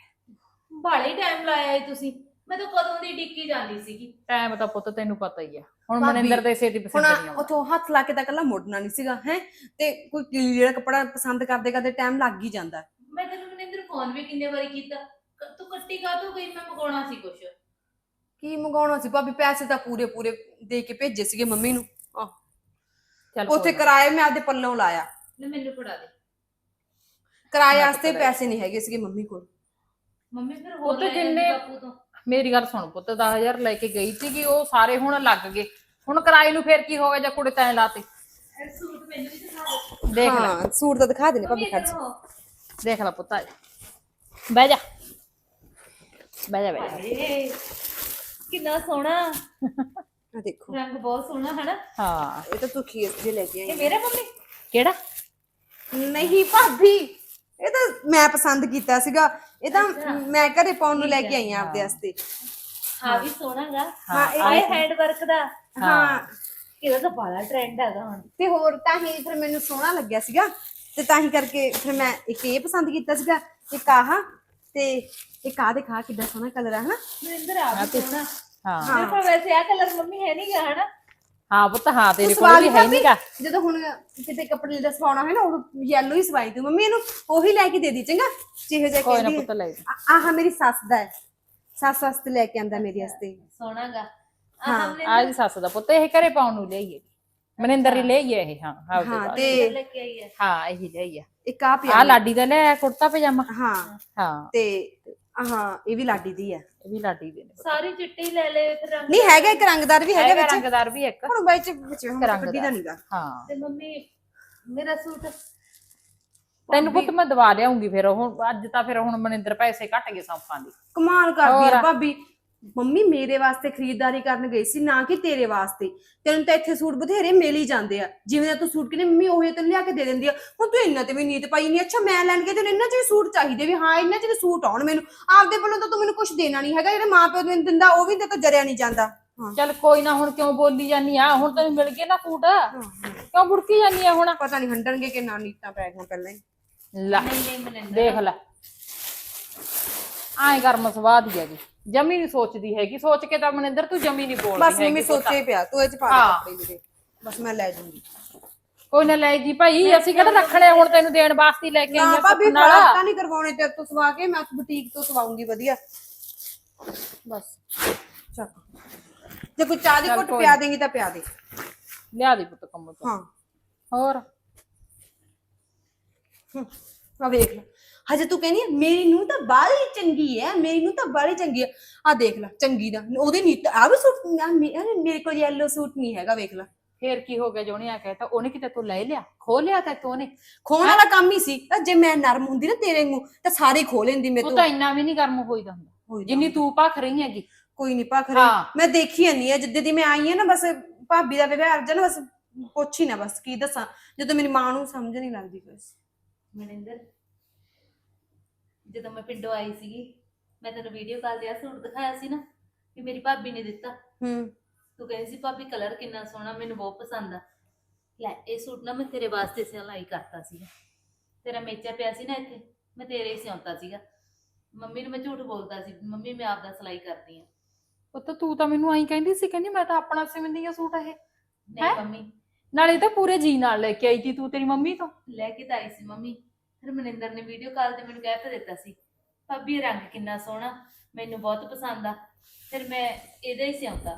ਬਾਲੇ ਟਾਈਮ ਲਾਇਆ ਏ ਤੁਸੀਂ। ਮੈਂ ਤਾਂ ਕਦੋਂ ਦੀ ਡਿੱਕੀ ਜਾਂਦੀ ਸੀਗੀ। ਟਾਈਮ ਤਾਂ ਪੁੱਤ ਤੈਨੂੰ ਪਤਾ ਹੀ ਆ। ਹੁਣ ਭਾਬੀ, ਮਨਿੰਦਰ ਦੇ ਸੇਤੀ ਹੁਣ ਪਸੰਦ ਨਹੀਂ ਆਉਂਦਾ। ਉਥੋਂ ਹੱਥ ਲਾ ਕੇ ਤਾਂ ਇਕੱਲਾ ਮੁੜਨਾ ਨਹੀਂ ਸੀਗਾ ਹੈ? ਤੇ ਕੋਈ ਜਿਹੜਾ ਕੱਪੜਾ ਪਸੰਦ ਕਰਦੇ ਕਰਦੇ ਟਾਈਮ ਲੱਗ ਹੀ ਜਾਂਦਾ। ਮੈਂ ਤੈਨੂੰ ਮਨਿੰਦਰ ਫੋਨ ਵੀ ਕਿੰਨੇ ਵਾਰੀ ਕੀਤਾ। ਕ- ਤੂੰ ਕੱਟੀ ਕਾਹਤੋਂ ਗਈ? ਮੈਂ ਮੰਗਾਉਣਾ ਸੀ ਕੁਛ। ਕੀ ਮੰਗਾਉਣਾ ਸੀ? ਭਾਬੀ ਪੈਸੇ ਤਾਂ ਪੂਰੇ ਪੂਰੇ ਦੇ ਕੇ ਭੇਜੇ ਸੀਗੇ ਮੰਮੀ ਨੂੰ। ਆਹ, ਚੱਲ ਉੱਥੇ ਕੋਈ ਨਾ। ਕਿਰਾਏ ਮੈਂ ਆਪਦੇ ਪੱਲੋਂ ਲਾਇਆ। ਲੈ ਮੈਨੂੰ ਫੜਾ ਦੇ। ਕਿਰਾਏ ਵਾਸਤੇ ਪੈਸੇ ਨਹੀਂ ਹੈਗੇ ਸੀਗੇ ਮੰਮੀ ਕੋਲ। ਮੰਮੀ ਫਿਰ ਉਹ ਹੋਰ ਲੈ ਜਾਂਦੀ ਕਿੰਨੇ- ਬਾਪੂ ਤੋਂ। ਮੇਰੀ ਗੱਲ ਸੁਣ ਪੁੱਤ 10000 ਲੈ ਕੇ ਗਈ ਸੀਗੀ ਉਹ ਸਾਰੇ ਹੁਣ ਲੱਗ ਗਏ। ਹੁਣ ਕਿਰਾਏ ਨੂੰ ਫੇਰ ਕੀ ਹੋ ਗਿਆ ਜੇ ਕੁੜੇ ਤੈਂ ਲਾਤੇ? ਸੂਟ ਮੈਨੂੰ ਵੀ ਦਿਖਾ ਦੇ ਦੇਖ ਲੈ। ਹਾਂ ਸੂਟ ਤਾਂ ਦਿਖਾ ਦੇਣੇ ਭਾਬੀ ਹੋ। ਦੇਖ ਲੈ ਪੁੱਤ ਆ ਜਾ। ਬਹਿ ਜਾ। ਬਹਿ ਜਾ ਬਹਿ ਜਾ। ਏ ਕਿੰਨਾ ਸੋਹਣਾ। ਆ ਦੇਖੋ। ਰੰਗ ਬਹੁਤ ਸੋਹਣਾ ਹੈ ਨਾ ਹਾਂ। ਇਹ ਤਾਂ ਤੂੰ ਖੀਰ ਜੇ ਲੈ ਕੇ ਆਈ। ਇਹ ਮੇਰਾ ਮੰਮੀ? ਕਿਹੜਾ? ਨਹੀਂ ਭਾਬੀ ਇਹ ਤਾਂ ਮੈਂ ਪਸੰਦ ਕੀਤਾ ਸੀਗਾ। ਇਹ ਤਾਂ ਮੈਂ ਘਰੇ ਪਾਉਣ ਨੂੰ ਲੈ ਕੇ ਆਈ ਆਂ ਆਪਦੇ ਵਾਸਤੇ। ਆ ਵੀ ਸੋਹਣਾਗਾ। ਹਾਂ ਇਹ ਹੈਂਡ ਵਰਕ ਦਾ। ਹਾਂ। ਇਹਦਾ ਤਾਂ ਬੜਾ ਟ੍ਰੈਂਡ ਹੈਗਾ ਹੁਣ। ਤੇ ਹੋਰ ਤਾਂ ਹੀ ਫਿਰ ਮੈਨੂੰ ਸੋਹਣਾ ਲੱਗਿਆ ਸੀਗਾ। ਤੇ ਤਾਂ ਹੀ ਕਰਕੇ ਫਿਰ ਮੈਂ ਇੱਕ ਇਹ ਪਸੰਦ ਕੀਤਾ ਸੀਗਾ ਇੱਕ ਆਹ ਤੇ ਇੱਕ ਆਹ ਦੇਖਾ ਕਿੱਦਾਂ ਸੋਹਣਾ ਕਲਰ ਆ ਹਨਾ? ਮਨਿੰਦਰ ਆ ਵੀ ਸੋਹਣਾ। ਹਾਂ। ਮੇਰੇ ਕੋਲ ਵੈਸੇ ਆ ਕਲਰ ਮੰਮੀ ਹੈ ਨਹੀਂਗਾ ਹਨਾ? ਹਾਂ ਪੁੱਤ ਹਾਂ ਤੇਰੇ ਕੋਲ ਵੀ ਲਈ ਹੈ? ਨਹੀਂਗਾ ਜਦੋਂ ਹੁਣ ਕਿਤੇ ਕੱਪੜੇ ਦਾ ਸਵਾਉਣਾ ਹੈ ਨਾ ਉਹ ਯੈਲੋ ਹੀ ਸਵਾਈ ਤੂੰ ਮੰਮੀ ਇਹਨੂੰ ਉਹੀ ਲੈ ਕੇ ਦੇ ਦੀ ਚੰਗਾ? ਜਿਹੋ ਜਿਹਾ ਕੋਈ ਨਾ ਪੁੱਤ ਲੈ ਆਹ ਮੇਰੀ ਸੱਸ ਦਾ ਹੈ। ਸੱਸ ਵਾਸਤੇ ਲੈ ਕੇ ਆਂਦਾ ਮੇਰੇ ਵਾਸਤੇ। ਸੋਹਣਾਗਾ। ਹਾਂ, ਆ ਦੀ ਸੱਸ ਦਾ ਪੁੱਤ ਇਹ ਘਰੇ ਪਾਉਣ ਨੂੰ ਲਿਆਈਏ ਮਨਿੰਦਰ ਹੀ ਇਹ ਹਾਂ ਆਪਦੇ ਹਾਂ ਵਾਸਤੇ। ਤੇ ਲੈ ਕੇ ਆਈ ਹੈ? ਹਾਂ ਇਹੀ ਲਿਆਈਆ ਇੱਕ ਆ ਪਿਆ ਆ ਲਾਡੀ ਦਾ ਲਿਆ ਕੁੜਤਾ ਪਜਾਮਾ। ਹਾਂ। ਹਾਂ। ਤੇ ਹਾਂ ਇਹ ਵੀ ਲਾਡੀ ਦੀ ਆ ਇਹ ਵੀ ਲਾਡੀ ਦੇ ਨੇ। ਸਾਰੀ ਚਿੱਟੀ ਲੈ ਲੈ ਫਿਰ ਰੰਗ ਨਹੀਂ ਹੈਗਾ ਇੱਕ ਰੰਗਦਾਰ ਵੀ ਹੈਗਾ ਹੈਗਾ ਵਿੱਚ। ਰੰਗਦਾਰ ਵੀ ਇੱਕ। ਹੁਣ ਵਿੱਚ ਵਿੱਚ ਹੁਣ ਰੰਗਦਾਰ। ਕੱਢੀ ਦਾ ਨਹੀਂਗਾ ਹਾਂ। ਤੇ ਮੰਮੀ ਮੇਰਾ ਸੂਟ ਤੈਨੂੰ ਪੁੱਤ ਮੈਂ ਦਵਾ ਲਿਆਉਂਗੀ ਫਿਰ ਹੁਣ ਅੱਜ ਤਾਂ ਫਿਰ ਹੁਣ ਮਨਿੰਦਰ ਪੈਸੇ ਘਟ ਗਏ ਸੌਂਫਾਂ ਦੇ। ਕਮਾਲ ਕਰਦੀ ਆ। ਭਾਬੀ। ਮੰਮੀ ਮੇਰੇ ਵਾਸਤੇ ਖਰੀਦਦਾਰੀ ਕਰਨ ਗਈ ਸੀ ਨਾ ਕਿ ਤੇਰੇ ਵਾਸਤੇ। ਤੈਨੂੰ ਤਾਂ ਇੱਥੇ ਸੂਟ ਬਥੇਰੇ ਮਿਲ ਹੀ ਜਾਂਦੇ ਆ। ਜਿਵੇਂ ਦਾ ਤੂੰ ਸੂਟ ਕਿਨੇ ਮੰਮੀ ਉਹੀ ਤੈਨੂੰ ਲਿਆ ਕੇ ਦੇ ਦਿੰਦੀ ਆ। ਹੁਣ ਤੂੰ ਇੰਨਾ ਤੇ ਵੀ ਨੀਤ ਪਾਈ ਨਹੀਂ ਅੱਛਾ ਮੈਂ ਲੈਣ ਕੇ ਤੈਨੂੰ ਚ ਵੀ ਸੂਟ ਚਾਹੀਦੇ ਵੀ ਹਾਂ ਚ ਵੀ ਸੂਟ ਆਉਣ ਮੈਨੂੰ। ਆਪਦੇ ਵੱਲੋਂ ਤਾਂ ਤੂੰ ਮੈਨੂੰ ਕੁਝ ਦੇਣਾ ਨਹੀਂ ਹੈਗਾ ਜਿਹੜੇ ਮਾਂ ਪਿਓ ਮੈਨੂੰ ਦਿੰਦਾ ਉਹ ਵੀ ਤੇ ਤੋਂ ਜਰਿਆ ਨਹੀਂ ਜਾਂਦਾ। ਚੱਲ ਕੋਈ ਨਾ ਹੁਣ ਕਿਉਂ ਬੋਲੀ ਜਾਨੀ ਆ? ਹੁਣ ਤੈਨੂੰ ਮਿਲ ਗਏ ਨਾ ਸੂਟ। ਕਿਉਂ ਬੁੜਕੀ ਜਾਨੀ ਆ ਹੁਣ? ਪਤਾ ਨਹੀਂ ਹੰਡਣਗੇ ਕਿ ਨਾ ਨੀਤਾਂ ਪੈ ਗਈਆਂ ਪਹਿਲਾਂ ਹੀ। ਲੈ ਦੇਖ ਲੈ। ਆਏ ਕਰਮ ਸਵਾਦ ਹੀ ਹੈਗੀ ਜਮੀ ਨਹੀਂ ਸੋਚਦੀ ਹੈਗੀ ਸੋਚ ਕੇ ਤਾਂ ਮਨਿੰਦਰ ਤੂੰ ਜਮੀ ਨਹੀਂ ਬੋਲਦੀ ਬਸ ਮੰਮੀ। ਸੋਚੇ ਪਿਆ ਤੂੰ ਇਹ ਚ ਪਾ ਦੇ ਹਾਂ। ਕੱਪੜੇ ਮੇਰੇ। ਬਸ ਮੈਂ ਲੈ ਜੂੰਗੀ। ਕੋਈ ਨਾ ਲੈ ਜੀ ਭਾਈ ਅਸੀਂ ਕਿਹੜਾ ਰੱਖਣੇ ਹੁਣ ਤੈਨੂੰ ਦੇਣ ਵਾਸਤੇ ਹੀ ਲੈ ਕੇ ਨਾ ਆਈਆਂ ਭਾਬੀ ਸੁੱਖ ਨਾਲ ਫਰਾਕ ਤਾਂ ਨਹੀਂ ਕਰਵਾਉਣੇ ਤੇਰੇ ਤੋਂ ਸਵਾ ਕੇ ਮੈਂ ਬੁਟੀਕ ਤੋਂ ਸਵਾਉਂਗੀ ਵਧੀਆ। ਬਸ ਚੱਕ ਜੇ ਕੋਈ ਚਾਹ ਦੀ ਘੁੱਟ ਪਿਆ ਦੇਂਗੀ ਤਾਂ ਪਿਆ ਦੇ। ਲਿਆ ਦੇ ਪੁੱਤ ਕੰਮ ਤੋਂ ਹਾਂ। ਹੋਰ? ਆ ਵੇਖ ਲੈ। ਹਜੇ ਤੂੰ ਕਹਿੰਦੀ ਹੈ, ਮੇਰੀ ਨੂੰ ਤਾਂ ਬਾਲੀ ਚੰਗੀ ਹੈ ਮੇਰੀ ਨੂੰ ਤਾਂ ਬਾਲੀ ਚੰਗੀ ਹੈ ਆ ਦੇਖ ਲੈ ਚੰਗੀ ਦਾ ਉਹਦੇ ਨੀਤ ਆ ਵੀ ਸੂਟ ਆ ਮੇ- ਅਰੇ ਮੇਰੇ ਕੋਲ ਯੈਲੋ ਸੂਟ ਨਹੀਂ ਹੈਗਾ ਵੇਖ ਲੈ। ਫੇਰ ਕੀ ਹੋ ਗਿਆ ਜੋ ਉਹਨੇ ਆ ਕਹਿਤਾ ਉਹਨੇ ਕਿਤੇ ਤੂੰ ਲੈ ਲਿਆ? ਖੋ ਲਿਆ ਤਾਂ ਤੂੰ ਉਹਨੇ? ਖੋਣ ਵਾਲਾ ਕੰਮ ਹੀ ਸੀ ਤਾਂ ਜੇ ਮੈਂ ਨਰਮ ਹੁੰਦੀ ਨਾ ਤੇਰੇ ਨੂੰ ਤਾਂ ਸਾਰੇ ਖੋ ਲੈਂਦੀ ਮੇਰੇ ਤੂੰ। ਤੋਂ ਇੰਨਾ ਵੀ ਨਹੀਂ ਗਰਮ ਹੋਈਦਾ ਹੁੰਦਾ। ਤਾਂ ਜਿੰਨੀ ਤੂੰ ਭਖ ਰਹੀ ਹੈਗੀ। ਕੋਈ ਨਹੀਂ ਭਖ ਹਾਂ। ਰਹੀ ਮੈਂ ਦੇਖੀ ਜਾਂਦੀ ਆ ਜਿੱਦੇ ਦੀ ਮੈਂ ਆਈ ਆ ਨਾ ਬਸ ਭਾਬੀ ਦਾ ਵਿਵਹਾਰ ਜਨ ਬਸ ਪੁੱਛ ਹੀ ਨਾ ਬਸ ਕੀ ਦੱਸਾਂ। ਜਦੋਂ ਮੇਰੀ ਮਾਂ ਨੂੰ ਸਮਝ ਨਹੀਂ ਲੱਗਦੀ ਕੁਛ ਮਨਿੰਦਰ ਜਦੋਂ ਮੈਂ ਪਿੰਡੋਂ ਆਈ ਸੀਗੀ ਮੈਂ ਤੈਨੂੰ ਵੀਡੀਓ ਕਾਲ ਤੇ ਆ ਸੂਟ ਦਿਖਾਇਆ ਸੀ ਨਾ ਕਿ ਮੇਰੀ ਭਾਬੀ ਨੇ ਦਿੱਤਾ। ਹੂੰ। ਤੂੰ ਕਹਿੰਦੀ ਸੀ ਭਾਬੀ ਕਲਰ ਕਿੰਨਾ ਸੋਹਣਾ ਮੈਨੂੰ ਬਹੁਤ ਪਸੰਦ ਆ। ਲੈ ਇਹ ਸੂਟ ਨਾ ਮੈਂ ਤੇਰੇ ਵਾਸਤੇ ਸਿਲਾਈ ਕਰਤਾ ਸੀਗਾ। ਤੇਰਾ ਮੇਚਾ ਪਿਆ ਸੀ ਨਾ ਇੱਥੇ ਮੈਂ ਤੇਰੇ ਹੀ ਸਿਉਂਤਾ ਸੀਗਾ। ਮੰਮੀ ਨੂੰ ਮੈਂ ਝੂਠ ਬੋਲਦਾ ਸੀ ਮੰਮੀ ਮੈਂ ਆਪਦਾ ਸਿਲਾਈ ਕਰਦੀ ਆ। ਪੁੱਤ ਤੂੰ ਤਾਂ ਮੈਨੂੰ ਆਈ ਕਹਿੰਦੀ ਸੀ ਕਹਿੰਦੀ ਮੈਂ ਤਾਂ ਆਪਣਾ ਸਿਵੰਦੀ ਆ ਸੂਟ ਇਹ। ਨਹੀਂ ਹੈਂ? ਮੰਮੀ। ਨਾਲੇ ਤਾਂ ਪੂਰੇ ਜੀ ਨਾਲ ਲੈ ਕੇ ਆਈ ਤੀ ਤੂੰ ਤੇਰੀ ਮੰਮੀ ਤੋਂ। ਲੈ ਕੇ ਤਾਂ ਆਈ ਸੀ ਮੰਮੀ। ਫਿਰ ਮਨਿੰਦਰ ਨੇ ਵੀਡੀਓ ਕਾਲ ਤੇ ਮੈਨੂੰ ਕਹਿ ਤਾਂ ਦਿੱਤਾ ਸੀ ਭਾਬੀ ਇਹ ਰੰਗ ਕਿੰਨਾ ਸੋਹਣਾ ਮੈਨੂੰ ਬਹੁਤ ਪਸੰਦ ਆ ਫਿਰ ਮੈਂ ਇਹਦਾ ਹੀ ਸਿਉਂਤਾ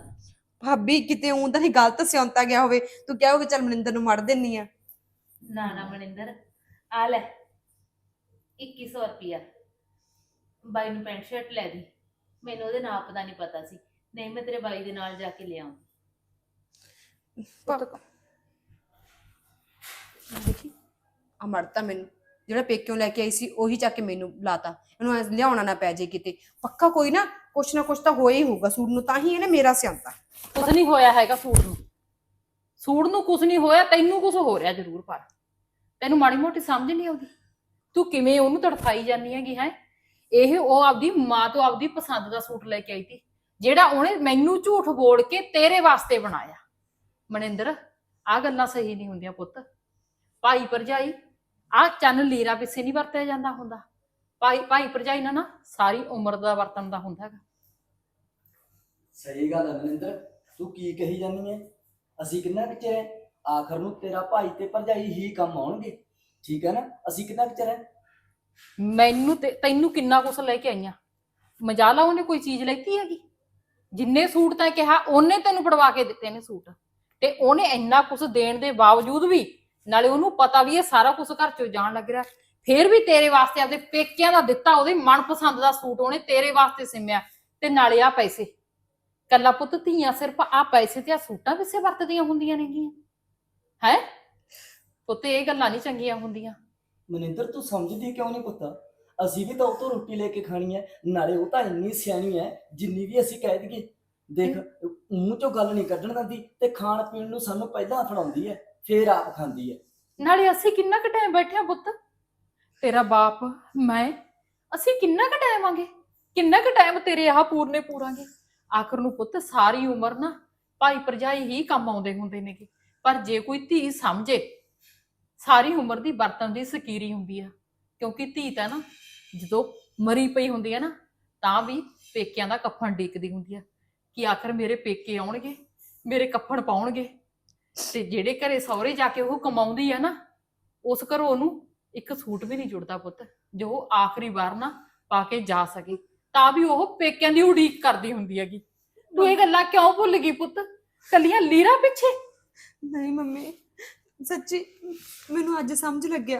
ਭਾਬੀ ਕਿਤੇ ਊਂ ਤਾਂ ਨਹੀਂ ਗਲਤ ਸਿਉਂਤਾ ਗਿਆ ਹੋਵੇ ਤੂੰ ਕਹੋਗੇ ਚੱਲ ਮਨਿੰਦਰ ਨੂੰ ਮੜ ਦਿੰਨੀ ਆ। ਨਾ ਨਾ ਮਨਿੰਦਰ ਆ ਲੈ 2100 ਰੁਪਿਆ ਬਾਈ ਨੂੰ ਪੈਂਟ ਸ਼ਰਟ ਲੈ ਦੀ ਮੈਨੂੰ ਉਹਦੇ ਨਾਪ ਦਾ ਨਹੀਂ ਪਤਾ ਸੀ ਨਹੀਂ ਮੈਂ ਤੇਰੇ ਬਾਈ ਦੇ ਨਾਲ ਜਾ ਕੇ ਲਿਆਉਂ ਦੇਖੀ ਆ ਮੜਤਾ ਮੈਨੂੰ। ਜਿਹੜਾ ਪੇਕਿਓਂ ਲੈ ਕੇ ਆਈ ਸੀ, ਉਹੀ ਚੱਕ ਕੇ ਮੈਨੂੰ ਲਾਤਾ। ਇਹਨੂੰ ਐਂ ਲਿਆਉਣਾ ਨਾ ਪੈ ਜੇ ਕਿਤੇ। ਪੱਕਾ ਕੋਈ ਨਾ, ਕੁਛ ਨਾ ਕੁਛ ਤਾਂ ਹੋਇਆ ਹੀ ਹੋਊਗਾ ਸੂਟ ਨੂੰ, ਤਾਂ ਹੀ ਇਹਨੇ ਮੇਰਾ ਸਿਉਂਤਾ ਕੁਛ ਨਹੀਂ ਹੋਇਆ ਹੈਗਾ ਸੂਟ ਨੂੰ। ਸੂਟ ਨੂੰ ਕੁਛ ਨਹੀਂ ਹੋਇਆ, ਤੈਨੂੰ ਕੁਛ ਹੋ ਰਿਹਾ ਜ਼ਰੂਰ ਪਰ। ਤੈਨੂੰ ਮਾੜੀ ਮੋਟੀ ਸਮਝ ਨਹੀਂ ਆਉਂਦੀ। ਤੂੰ ਕਿਵੇਂ ਉਹਨੂੰ ਤੜਫਾਈ ਜਾਂਦੀ ਹੈਗੀ, ਹੈ? ਇਹ ਉਹ ਆਪਦੀ ਮਾਂ ਤੋਂ ਆਪਦੀ ਪਸੰਦ ਦਾ ਸੂਟ ਲੈ ਕੇ ਆਈ ਤੀ ਜਿਹੜਾ ਉਹਨੇ ਮੈਨੂੰ ਝੂਠ ਬੋਲ ਕੇ ਤੇਰੇ ਵਾਸਤੇ ਬਣਾਇਆ। ਮਨਿੰਦਰ ਆ ਗੱਲਾਂ ਸਹੀ ਨਹੀਂ ਹੁੰਦੀਆਂ ਪੁੱਤ। ਭਾਈ ਭਰਜਾਈ ਆ ਚੰਨ ਲੀਰਾ ਪਿੱਛੇ ਨਹੀਂ ਵਰਤਿਆ ਜਾਂਦਾ ਹੁੰਦਾ। ਭਾਈ ਭਾਈ ਭਰਜਾਈ ਨਾਲ ਨਾ ਸਾਰੀ ਉਮਰ ਦਾ ਵਰਤਣ ਦਾ ਹੁੰਦਾ ਹੈਗਾ। ਸਹੀ ਗੱਲ ਹੈ ਮਨਿੰਦਰ ਤੂੰ ਕੀ ਕਹੀ ਜਾਨੀ ਹੈ ਅਸੀਂ ਕਿੰਨਾ ਕੁ ਚਿਰ ਹੈ ਆਖਰ ਨੂੰ ਤੇਰਾ ਭਾਈ ਤੇ ਭਰਜਾਈ ਹੀ ਕੰਮ ਆਉਣਗੇ? ਠੀਕ ਹੈ ਨਾ? ਅਸੀਂ ਕਿੰਨਾ ਕੁ ਚਿਰ ਹੈ? ਮੈਨੂੰ ਤੇ ਤੈਨੂੰ ਕਿੰਨਾ ਕੁਛ ਲੈ ਕੇ ਆਈਆਂ ਮਜਾਲਾ ਉਹਨੇ ਕੋਈ ਚੀਜ਼ ਲੈਤੀ ਹੈਗੀ? ਜਿੰਨੇ ਸੂਟ ਤਾਂ ਕਿਹਾ ਉਹਨੇ ਤੈਨੂੰ ਪੜਵਾ ਕੇ ਦਿੱਤੇ ਨੇ ਸੂਟ। ਤੇ ਉਹਨੇ ਇੰਨਾ ਕੁਛ ਦੇਣ ਦੇ ਬਾਵਜੂਦ ਵੀ ਨਾਲੇ ਉਹਨੂੰ ਪਤਾ ਵੀ ਇਹ ਸਾਰਾ ਕੁਝ ਘਰ ਚੋਂ ਜਾਣ ਲੱਗ ਰਿਹਾ। ਫੇਰ ਵੀ ਤੇਰੇ ਵਾਸਤੇ ਆਪਦੇ ਪੇਕਿਆਂ ਦਾ ਦਿੱਤਾ, ਉਹਦੇ ਮਨਪਸੰਦ ਦਾ ਸੂਟ ਉਹਨੇ ਤੇਰੇ ਵਾਸਤੇ ਸਿਮਿਆ ਤੇ ਨਾਲੇ ਆ ਪੈਸੇ। ਕੱਲਾ ਪੁੱਤ ਧੀਆਂ ਸਿਰਫ ਆ ਪੈਸੇ ਤੇ ਆ ਸੂਟਾਂ ਪਿੱਛੇ ਵਰਤਦੀਆਂ ਹੁੰਦੀਆਂ ਨੇਗੀਆਂ। ਹੈ? ਪੁੱਤ, ਇਹ ਗੱਲਾਂ ਨਹੀਂ ਚੰਗੀਆਂ ਹੁੰਦੀਆਂ। ਮਨਿੰਦਰ, ਤੂੰ ਸਮਝਦੀ ਕਿਉਂ ਨਹੀਂ ਪੁੱਤ? ਅਸੀਂ ਵੀ ਤਾਂ ਉਹ ਤੋਂ ਰੋਟੀ ਲੈ ਕੇ ਖਾਣੀ ਹੈ, ਨਾਲੇ ਉਹ ਤਾਂ ਇੰਨੀ ਸਿਆਣੀ ਹੈ, ਜਿੰਨੀ ਵੀ ਅਸੀਂ ਕਹਿ ਦਈਏ। ਦੇਖ, ਮੂੰਹ ਚੋਂ ਗੱਲ ਨਹੀਂ ਕੱਢਣ ਦਿੰਦੀ ਤੇ ਖਾਣ ਪੀਣ ਨੂੰ ਸਾਨੂੰ ਪਹਿਲਾਂ ਫੜਾਉਂਦੀ ਹੈ। ਫੇਰ ਆਪ ਖਾਂਦੀ ਹੈ ਨਾਲੇ ਅਸੀਂ ਕਿੰਨਾ ਕੁ ਟਾਈਮ ਬੈਠੇ ਆ ਪੁੱਤ? ਤੇਰਾ ਬਾਪ, ਮੈਂ, ਅਸੀਂ ਕਿੰਨਾ ਕੁ ਟਾਈਮ ਆਂਗੇ? ਕਿੰਨਾ ਕੁ ਟਾਈਮ ਤੇਰੇ ਆਹ ਪੂਰਨੇ ਪੂਰਾਂਗੇ? ਆਖਰ ਨੂੰ ਪੁੱਤ ਸਾਰੀ ਉਮਰ ਨਾ ਭਾਈ ਭਰਜਾਈ ਹੀ ਕੰਮ ਆਉਂਦੇ ਹੁੰਦੇ ਨੇਗੇ। ਪਰ ਜੇ ਕੋਈ ਧੀ ਸਮਝੇ, ਸਾਰੀ ਉਮਰ ਦੀ ਵਰਤਨ ਦੀ ਸਕੀਰੀ ਹੁੰਦੀ ਆ। ਕਿਉਂਕਿ ਧੀ ਤਾਂ ਨਾ ਜਦੋਂ ਮਰੀ ਪਈ ਹੁੰਦੀ ਆ ਨਾ, ਤਾਂ ਵੀ ਪੇਕਿਆਂ ਦਾ ਕੱਫਣ ਡੀਕਦੀ ਹੁੰਦੀ ਆ। ਕਿ ਆਖਰ ਮੇਰੇ ਪੇਕੇ ਆਉਣਗੇ, ਮੇਰੇ ਕੱਫਣ ਪਾਉਣਗੇ ਤੇ ਜਿਹੜੇ ਘਰੇ ਸਹੁਰੇ ਜਾ ਕੇ ਉਹ ਕਮਾਉਂਦੀ ਆ ਨਾ, ਉਸ ਘਰੋਂ ਉਹਨੂੰ ਇੱਕ ਸੂਟ ਵੀ ਨਹੀਂ ਜੁੜਦਾ ਪੁੱਤ, ਜੋ ਉਹ ਆਖਰੀ ਵਾਰ ਨਾ ਪਾ ਕੇ ਜਾ ਸਕੇ। ਤਾਂ ਵੀ ਉਹ ਪੇਕਿਆਂ ਦੀ ਉਡੀਕ ਕਰਦੀ ਹੁੰਦੀ ਹੈਗੀ। ਤੂੰ ਇਹ ਗੱਲਾਂ ਕਿਉਂ ਭੁੱਲ ਗਈ ਪੁੱਤ? ਕੱਲੀਆਂ ਲੀਰਾ ਪਿੱਛੇ? ਨਹੀਂ ਮੰਮੀ, ਸੱਚੀ ਮੈਨੂੰ ਅੱਜ ਸਮਝ ਲੱਗਿਆ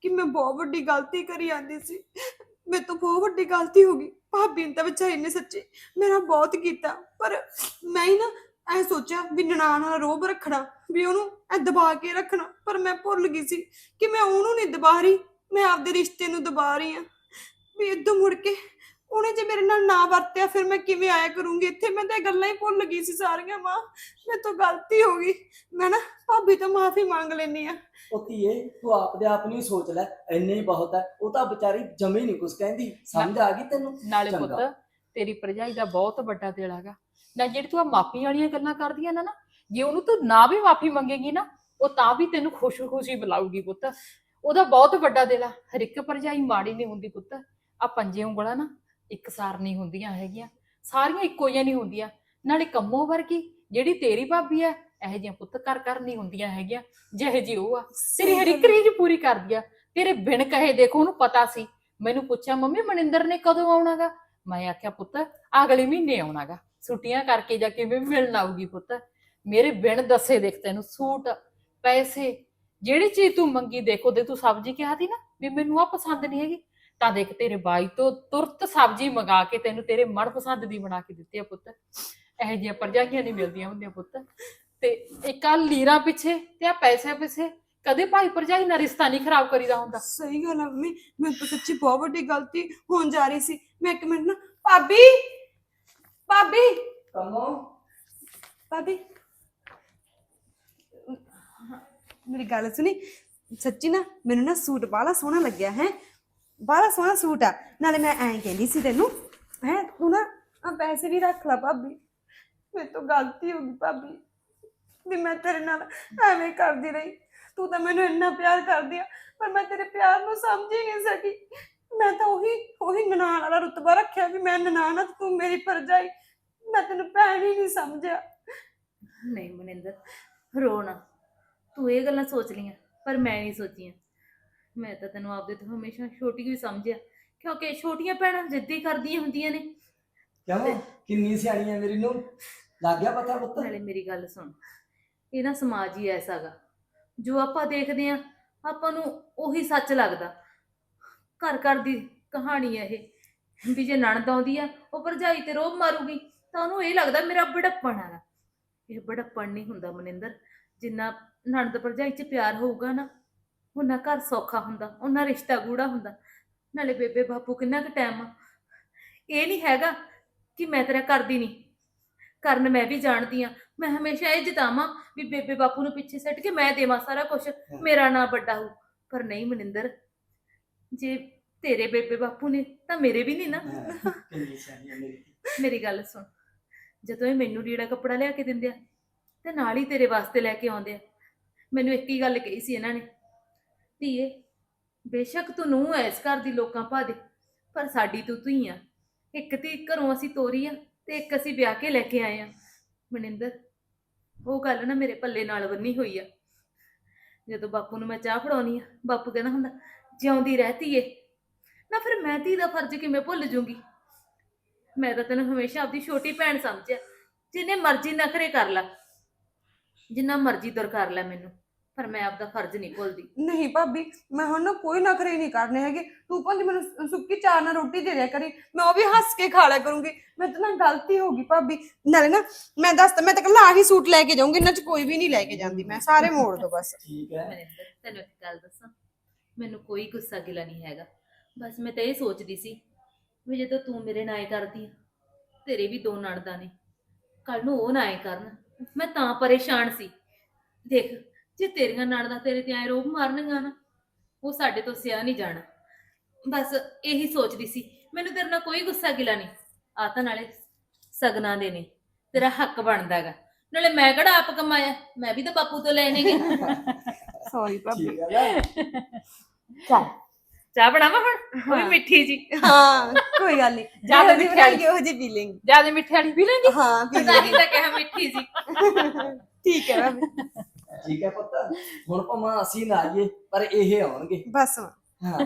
ਕਿ ਮੈਂ ਬਹੁਤ ਵੱਡੀ ਗਲਤੀ ਕਰੀ ਆਂਦੀ ਸੀ। ਮੇਰੇ ਤੋਂ ਬਹੁਤ ਵੱਡੀ ਗਲਤੀ ਹੋ ਗਈ। ਭਾਬੀ ਨੇ ਤਾਂ ਵਿਚਾਰੀ ਨੇ ਸੱਚੀ ਮੇਰਾ ਬਹੁਤ ਕੀਤਾ, ਪਰ ਮੈਂ ਹੀ ਨਾ ਐ ਸੋਚਿਆ ਵੀ ਨਨਾਣ ਨਾਲ ਰੋਬ ਰੱਖਣਾ ਵੀ ਉਹਨੂੰ ਐ ਦਬਾ ਕੇ ਰੱਖਣਾ ਪਰ ਮੈਂ ਭੁੱਲ ਗਈ ਸੀ ਕਿ ਮੈਂ ਉਹਨੂੰ ਨਹੀਂ ਦਬਾ ਰਹੀ ਮੈਂ ਆਪਦੇ ਰਿਸ਼ਤੇ ਨੂੰ ਦਬਾ ਰਹੀ ਆ। ਵੀ ਇਦੋਂ ਮੁੜ ਕੇ ਉਹਨੇ ਜੇ ਮੇਰੇ ਨਾਲ ਨਾ ਵਰਤਿਆ ਫਿਰ ਮੈਂ ਕਿਵੇਂ ਆਇਆ ਕਰੂੰਗੀ? ਇੱਥੇ ਮੈਂ ਤਾਂ ਇਹ ਗੱਲਾਂ ਹੀ ਭੁੱਲ ਗਈ ਸੀ ਸਾਰੀਆਂ ਮਾਂ। ਮੇਰੇ ਤੋਂ ਗਲਤੀ ਹੋ ਗਈ। ਮੈਂ ਨਾ ਭਾਬੀ ਤੋਂ ਮਾਫੀ ਮੰਗ ਲੈਣੀ ਆ। ਉਹ ਧੀਏ ਤੂੰ ਆਪਦੇ ਆਪ ਨੂੰ ਹੀ ਸੋਚ ਲੈ ਇੰਨੇ ਹੀ ਬਹੁਤ ਹੈ ਉਹ ਤਾਂ ਵਿਚਾਰੀ ਜਮੇ ਨਹੀਂ ਕੁਛ ਕਹਿੰਦੀ। ਸਮਝ ਆ ਗਈ ਤੈਨੂੰ? ਨਾਲੇ ਪੁੱਤ ਚੰਗਾ। ਤੇਰੀ ਭਰਜਾਈ ਦਾ ਬਹੁਤ ਵੱਡਾ ਦਿਲ ਹੈਗਾ। ਨਾ ਜਿਹੜੀ ਤੂੰ ਆ ਮਾਫੀ ਵਾਲੀਆਂ ਗੱਲਾਂ ਕਰਦੀਆਂ ਨਾ ਨਾ ਜੇ ਉਹਨੂੰ ਤੂੰ ਨਾ ਵੀ ਮਾਫੀ ਮੰਗੇਗੀ ਨਾ ਉਹ ਤਾਂ ਵੀ ਤੈਨੂੰ ਖੁਸ਼-ਖੁਸ਼ੀ ਬੁਲਾਊਗੀ ਪੁੱਤ। ਉਹਦਾ ਬਹੁਤ ਵੱਡਾ ਦਿਲ ਆ ਹਰ ਇੱਕ ਭਰਜਾਈ ਮਾੜੀ ਨਹੀਂ ਹੁੰਦੀ ਪੁੱਤ। ਆ ਪੰਜੇ ਉਂਗਲਾਂ ਨਾ ਇੱਕਸਾਰ ਨਹੀਂ ਹੁੰਦੀਆਂ ਹੈਗੀਆਂ ਸਾਰੀਆਂ ਇੱਕੋ ਜਿਹੀਆਂ ਨਹੀਂ ਹੁੰਦੀਆਂ। ਨਾਲੇ ਕੰਮੋਂ ਵਰਗੀ ਜਿਹੜੀ ਤੇਰੀ ਭਾਬੀ ਆ ਇਹੋ ਜਿਹੀਆਂ ਪੁੱਤ ਕਰ ਕਰ ਨਹੀਂ ਹੁੰਦੀਆਂ ਹੈਗੀਆਂ ਜਿਹੇ ਜੀ ਉਹ ਆ। ਤੇਰੀ ਹਰ ਇੱਕ ਰੀਝ ਪੂਰੀ ਕਰਦੀ ਆ। ਤੇਰੇ ਬਿਨ ਕਹੇ ਦੇਖੋ ਉਹਨੂੰ ਪਤਾ ਸੀ। ਮੈਨੂੰ ਪੁੱਛਿਆ ਮੰਮੀ ਮਨਿੰਦਰ ਨੇ ਕਦੋਂ ਆਉਣਾਗਾ? ਮੈਂ ਆਖਿਆ ਪੁੱਤ ਅਗਲੇ ਮਹੀਨੇ ਆਉਣਾਗਾ। ਛੁੱਟੀਆਂ ਕਰਕੇ ਜਾ ਕੇ ਮੈਂ ਮਿਲਣ ਆਊਗੀ ਪੁੱਤ। ਮੇਰੇ ਬਿਨ ਦੱਸੇ ਦੇਖ ਤੈਨੂੰ ਸੂਟ, ਪੈਸੇ, ਜਿਹੜੀ ਚੀਜ਼ ਤੂੰ ਮੰਗੀ ਦੇਖੋ ਦੇ ਤੂੰ ਸਬਜ਼ੀ ਕਿਹਾ ਸੀ ਨਾ ਵੀ ਮੈਨੂੰ ਆ ਪਸੰਦ ਨਹੀਂ ਹੈਗੀ। ਤਾਂ ਦੇਖ ਤੇਰੇ ਬਾਈ ਤੋਂ ਤੁਰਤ ਸਬਜ਼ੀ ਮੰਗਾ ਕੇ ਤੈਨੂੰ ਤੇਰੇ ਮਨਪਸੰਦ ਦੀ ਬਣਾ ਕੇ ਦਿੱਤੀ ਆ ਪੁੱਤ। ਇਹੋ ਜਿਹੀਆਂ ਪਰਜਾਈਆਂ ਨਹੀਂ ਮਿਲਦੀਆਂ ਹੁੰਦੀਆਂ ਪੁੱਤ। ਤੇ ਇੱਕ ਆ ਲੀਰਾ ਪਿੱਛੇ ਤੇ ਆ ਪੈਸੇ ਪਿੱਛੇ, ਕਦੇ ਭਾਈ ਪਰਜਾਈ ਨਾਲ ਰਿਸ਼ਤਾ ਨਹੀਂ ਖਰਾਬ ਕਰੀਦਾ ਹੁੰਦਾ। ਸਹੀ ਗੱਲ ਆ ਮੰਮੀ, ਮੈਨੂੰ ਤਾਂ ਸੱਚੀ ਬਹੁਤ ਵੱਡੀ ਗਲਤੀ ਹੋਣ ਜਾ ਰਹੀ ਸੀ। ਮੈਂ ਇੱਕ ਮਿੰਟ ਨਾ, ਭਾਬੀ! ਭਾਬੀ। ਕੰਮੋ। ਭਾਬੀ। ਮੇਰੀ ਗੱਲ ਸੁਣੀ। ਸੱਚੀ ਨਾ ਮੈਨੂੰ ਨਾ ਸੂਟ ਬਾਹਲਾ ਸੋਹਣਾ ਲੱਗਿਆ ਹੈ। ਬਾਹਲਾ ਸੋਹਣਾ ਸੂਟ ਆ। ਨਾਲੇ ਮੈਂ ਐਂ ਕਹਿੰਦੀ ਸੀ ਤੈਨੂੰ ਹੈ ਤੂੰ ਨਾ ਆ ਪੈਸੇ ਵੀ ਰੱਖ ਲੈ ਭਾਬੀ। ਮੇਰੇ ਤੋਂ ਗਲਤੀ ਹੋ ਗਈ ਭਾਬੀ। ਵੀ ਮੈਂ ਤੇਰੇ ਨਾਲ ਐਵੇਂ ਕਰਦੀ ਰਹੀ। ਤੂੰ ਤਾਂ ਮੈਨੂੰ ਇੰਨਾ ਪਿਆਰ ਕਰਦੀ ਆ ਪਰ ਮੈਂ ਤੇਰੇ ਪਿਆਰ ਨੂੰ ਸਮਝ ਹੀ ਨਹੀਂ ਸਕੀ। ਮੈਂ ਤਾਂ ਉਹੀ ਉਹੀ ਨਨਾਣ ਵਾਲਾ ਰੁਤਬਾ ਰੱਖਿਆ ਵੀ ਮੈਂ ਨਨਾਣ ਆ ਤੇ ਤੂੰ ਮੇਰੀ ਭਰਜਾਈ ਮੈਂ ਤੈਨੂੰ ਭੈਣ ਹੀ ਨਹੀਂ ਸਮਝਿਆ। ਨਹੀਂ ਮਨਿੰਦਰ ਰੋਣਾ। ਤੂੰ ਇਹ ਗੱਲਾਂ ਸੋਚ ਲਈਆਂ ਪਰ ਮੈਂ ਨਹੀਂ ਸੋਚੀਆਂ। ਮੈਂ ਤਾਂ ਤੈਨੂੰ ਆਪਦੇ ਤੋਂ ਹਮੇਸ਼ਾ ਛੋਟੀ ਹੀ ਸਮਝਿਆ। ਕਿਉਂਕਿ ਛੋਟੀਆਂ ਭੈਣਾਂ ਜਿੱਦੀ ਕਰਦੀਆਂ ਹੁੰਦੀਆਂ ਨੇ। ਕਿਉਂ? ਕਿੰਨੀ ਸਿਆਣੀ ਹੈ ਮੇਰੀ ਨੂੰ ਲੱਗ ਗਿਆ ਪਤਾ ਪੁੱਤ। ਨਾਲੇ ਮੇਰੀ ਗੱਲ ਸੁਣ। ਇਹ ਨਾ ਸਮਾਜ ਹੀ ਐਸਾ ਗਾ। ਜੋ ਆਪਾਂ ਦੇਖਦੇ ਆ ਆਪਾਂ ਨੂੰ ਉਹੀ ਸੱਚ ਲੱਗਦਾ। ਘਰ ਘਰ ਦੀ ਕਹਾਣੀ ਹੈ ਇਹ ਵੀ ਜੇ ਨਣਦ ਆਉਂਦੀ ਆ ਉਹ ਭਰਜਾਈ ਤੇ ਰੋਬ ਮਾਰੂਗੀ ਤਾਂ ਉਹਨੂੰ ਇਹ ਲੱਗਦਾ ਮੇਰਾ ਬੜੱਪਣ ਹੈਗਾ। ਇਹ ਬੜੱਪਣ ਨਹੀਂ ਹੁੰਦਾ ਮਨਿੰਦਰ ਜਿੰਨਾ ਨਣਦ ਭਰਜਾਈ 'ਚ ਪਿਆਰ ਹੋਊਗਾ ਨਾ ਉਹਨਾਂ ਘਰ ਸੌਖਾ ਹੁੰਦਾ ਉਹਨਾਂ ਰਿਸ਼ਤਾ ਗੂੜਾ ਹੁੰਦਾ। ਨਾਲੇ ਬੇਬੇ ਬਾਪੂ ਕਿੰਨਾ ਕੁ ਟਾਈਮ ਆ। ਇਹ ਨਹੀਂ ਹੈਗਾ ਕਿ ਮੈਂ ਤੇਰਾ ਕਰਦੀ ਨਹੀਂ। ਕਰਨ ਮੈਂ ਵੀ ਜਾਣਦੀ ਆ ਮੈਂ ਹਮੇਸ਼ਾ ਇਹ ਜਿਤਾਵਾਂ ਵੀ ਬੇਬੇ ਬਾਪੂ ਨੂੰ ਪਿੱਛੇ ਸੱਟ ਕੇ ਮੈਂ ਦੇਵਾਂ ਸਾਰਾ ਕੁਝ ਮੇਰਾ ਨਾਂ ਵੱਡਾ ਹੋ ਪਰ ਨਹੀਂ ਮਨਿੰਦਰ ਜੇ ਤੇਰੇ ਬੇਬੇ ਬਾਪੂ ਨੇ ਤਾਂ ਮੇਰੇ ਵੀ ਨਹੀਂ ਨਾ। ਹਾਂ, ਕਿੰਨੀ ਸਿਆਣੀ ਹੈ ਮੇਰੀ। ਧੀ। ਮੇਰੀ ਗੱਲ ਸੁਣ ਜਦੋਂ ਇਹ ਮੈਨੂੰ ਲੀੜਾ ਕੱਪੜਾ ਲਿਆ ਕੇ ਦਿੰਦੇ ਆ ਤੇ ਨਾਲ ਹੀ ਤੇਰੇ ਵਾਸਤੇ ਲੈ ਕੇ ਆਉਂਦੇ ਆ। ਮੈਨੂੰ ਇੱਕ ਹੀ ਗੱਲ ਕਹੀ ਸੀ ਇਹਨਾਂ ਨੇ ਧੀਏ ਬੇਸ਼ੱਕ ਤੂੰ ਨੂੰ ਐਸ ਘਰ ਦੀ ਲੋਕਾਂ ਪਾ ਦੇ ਪਰ ਸਾਡੀ ਤੂੰ ਤੂੰ ਹੀ ਆ। ਇੱਕ ਧੀ ਘਰੋਂ ਅਸੀਂ ਤੋਰੀ ਆ ਤੇ ਇੱਕ ਅਸੀਂ ਵਿਆਹ ਕੇ ਲੈ ਕੇ ਆਏ ਆ। ਮਨਿੰਦਰ ਉਹ ਗੱਲ ਨਾ ਮੇਰੇ ਪੱਲੇ ਨਾਲ ਬੰਨੀ ਹੋਈ ਆ। ਜਦੋਂ ਬਾਪੂ ਨੂੰ ਮੈਂ ਚਾਹ ਫੜਾਉਣੀ ਆ ਬਾਪੂ ਕਹਿੰਦਾ ਹੁੰਦਾ ਜਿਉਂਦੀ ਰਹਤੀ ਏ ਨਾ ਫਿਰ ਮੈਂ ਧੀ ਦਾ ਫਰਜ਼ ਕਿਵੇਂ ਭੁੱਲ ਜੂੰਗੀ ਮੈਂ ਤਾਂ ਤੈਨੂੰ ਹਮੇਸ਼ਾ ਆਪਦੀ ਛੋਟੀ ਭੈਣ ਸਮਝਿਆ। ਜਿੰਨੇ ਮਰਜ਼ੀ ਨਖਰੇ ਕਰ ਲੈ ਜਿੰਨਾ ਮਰਜ਼ੀ ਦਰ ਕਰ ਲੈ ਮੈਨੂੰ ਪਰ ਮੈਂ ਆਪਦਾ ਫਰਜ਼ ਨਹੀਂ ਭੁੱਲਦੀ। ਨਹੀਂ ਭਾਬੀ ਮੈਂ ਹੁਣ ਨਾ ਕੋਈ ਨਖਰੇ ਨਹੀਂ ਕਰਨੇ ਹੈਗੇ। ਤੂੰ ਭਾਵੇਂ ਮੈਨੂੰ ਸੁ- ਸੁੱਕੀ ਚਾਰ ਨਾਲ ਰੋਟੀ ਦੇ ਦਿਆ ਕਰੀ ਮੈਂ ਉਹ ਵੀ ਹੱਸ ਕੇ ਖਾ ਲਿਆ ਕਰੂੰਗੀ। ਮੈਂ ਤਾਂ ਨਾ ਗਲਤੀ ਹੋ ਗਈ ਭਾਬੀ। ਨਾਲੇ ਨਾ ਮੈਂ ਦੱਸਦਾ ਮੈਂ ਤਾਂ ਕੱਲਾ ਆਹੀ ਸੂਟ ਲੈ ਕੇ ਜਾਊਂਗੀ ਇਹਨਾਂ ਚ ਕੋਈ ਵੀ ਨਹੀਂ ਲੈ ਕੇ ਜਾਂਦੀ। ਮੈਂ ਸਾਰੇ ਮੋੜ ਦੋ ਬਸ। ਠੀਕ ਹੈ। ਮਨਿੰਦਰ ਤੈਨੂੰ ਇੱਕ ਗੱਲ ਦੱਸਾਂ ਮੈਨੂੰ ਕੋਈ ਗੁੱਸਾ ਗਿਲਾ ਨਹੀਂ ਹੈਗਾ। ਬਸ ਮੈਂ ਤਾਂ ਇਹ ਸੋਚਦੀ ਸੀ ਵੀ ਜਦੋਂ ਤੂੰ ਮੇਰੇ ਨਾਲ ਐਂ ਕਰਦੀ ਆ ਤੇਰੇ ਵੀ ਦੋ ਨਣਦਾਂ ਨੇ। ਕੱਲ ਨੂੰ ਉਹ ਨਾ ਐਂ ਕਰਨ। ਮੈਂ ਤਾਂ ਪਰੇਸ਼ਾਨ ਸੀ। ਦੇਖ ਜੇ ਤੇਰੀਆਂ ਨਣਦਾਂ ਤੇਰੇ ਤੇ ਐਂ ਰੋਬ ਮਾਰਨਗੀਆਂ ਨਾ ਉਹ ਸਾਡੇ ਤੋਂ ਸਿਆ ਨਹੀਂ ਜਾਣਾ। ਬਸ ਇਹੀ ਸੋਚਦੀ ਸੀ। ਮੈਨੂੰ ਤੇਰੇ ਨਾਲ ਕੋਈ ਗੁੱਸਾ ਗਿਲਾ ਨਹੀਂ। ਆ ਤਾਂ ਨਾਲੇ ਸਗਨਾਂ ਦੇ ਨੇ। ਤੇਰਾ ਹੱਕ ਬਣਦਾ ਹੈਗਾ। ਨਾਲੇ ਮੈਂ ਕਿਹੜਾ ਆਪ ਕਮਾਇਆ? ਮੈਂ ਵੀ ਤਾਂ ਬਾਪੂ ਤੋਂ ਲਏ ਨੇਗੇ ਸੌਰੀ ਭਾਬੀ। ਠੀਕ ਹੈ ਨਾ। ਚੱਲ। ਚਾਹ ਬਣਾਵਾਂ ਹੁਣ? ਉਹ ਵੀ। ਮਿੱਠੀ ਜੀ। ਹਾਂ ਕੋਈ ਗੱਲ ਨਹੀਂ। ਜ਼ਿਆਦਾ ਮਿੱਠੀ ਵਾਲੀ। ਉਹੋ ਜਿਹੀ ਪੀ ਲੈਂਗੀ। ਜ਼ਿਆਦਾ ਮਿੱਠੇ ਵਾਲੀ ਪੀ ਲੈਂਗੇ? ਹਾਂ ਪੀ ਤਾਂ ਹੀ ਲੈਂਗੀ ਤਾਂ ਕਿਹਾ ਮਿੱਠੀ ਜੀ। ਠੀਕ ਹੈ ਠੀਕ ਹੈ ਪੁੱਤ। ਹੁਣ ਭਾਵੇਂ ਅਸੀਂ ਨਾ ਆਈਏ ਪਰ ਇਹ ਆਉਣਗੇ। ਬਸ ਹਾਂ।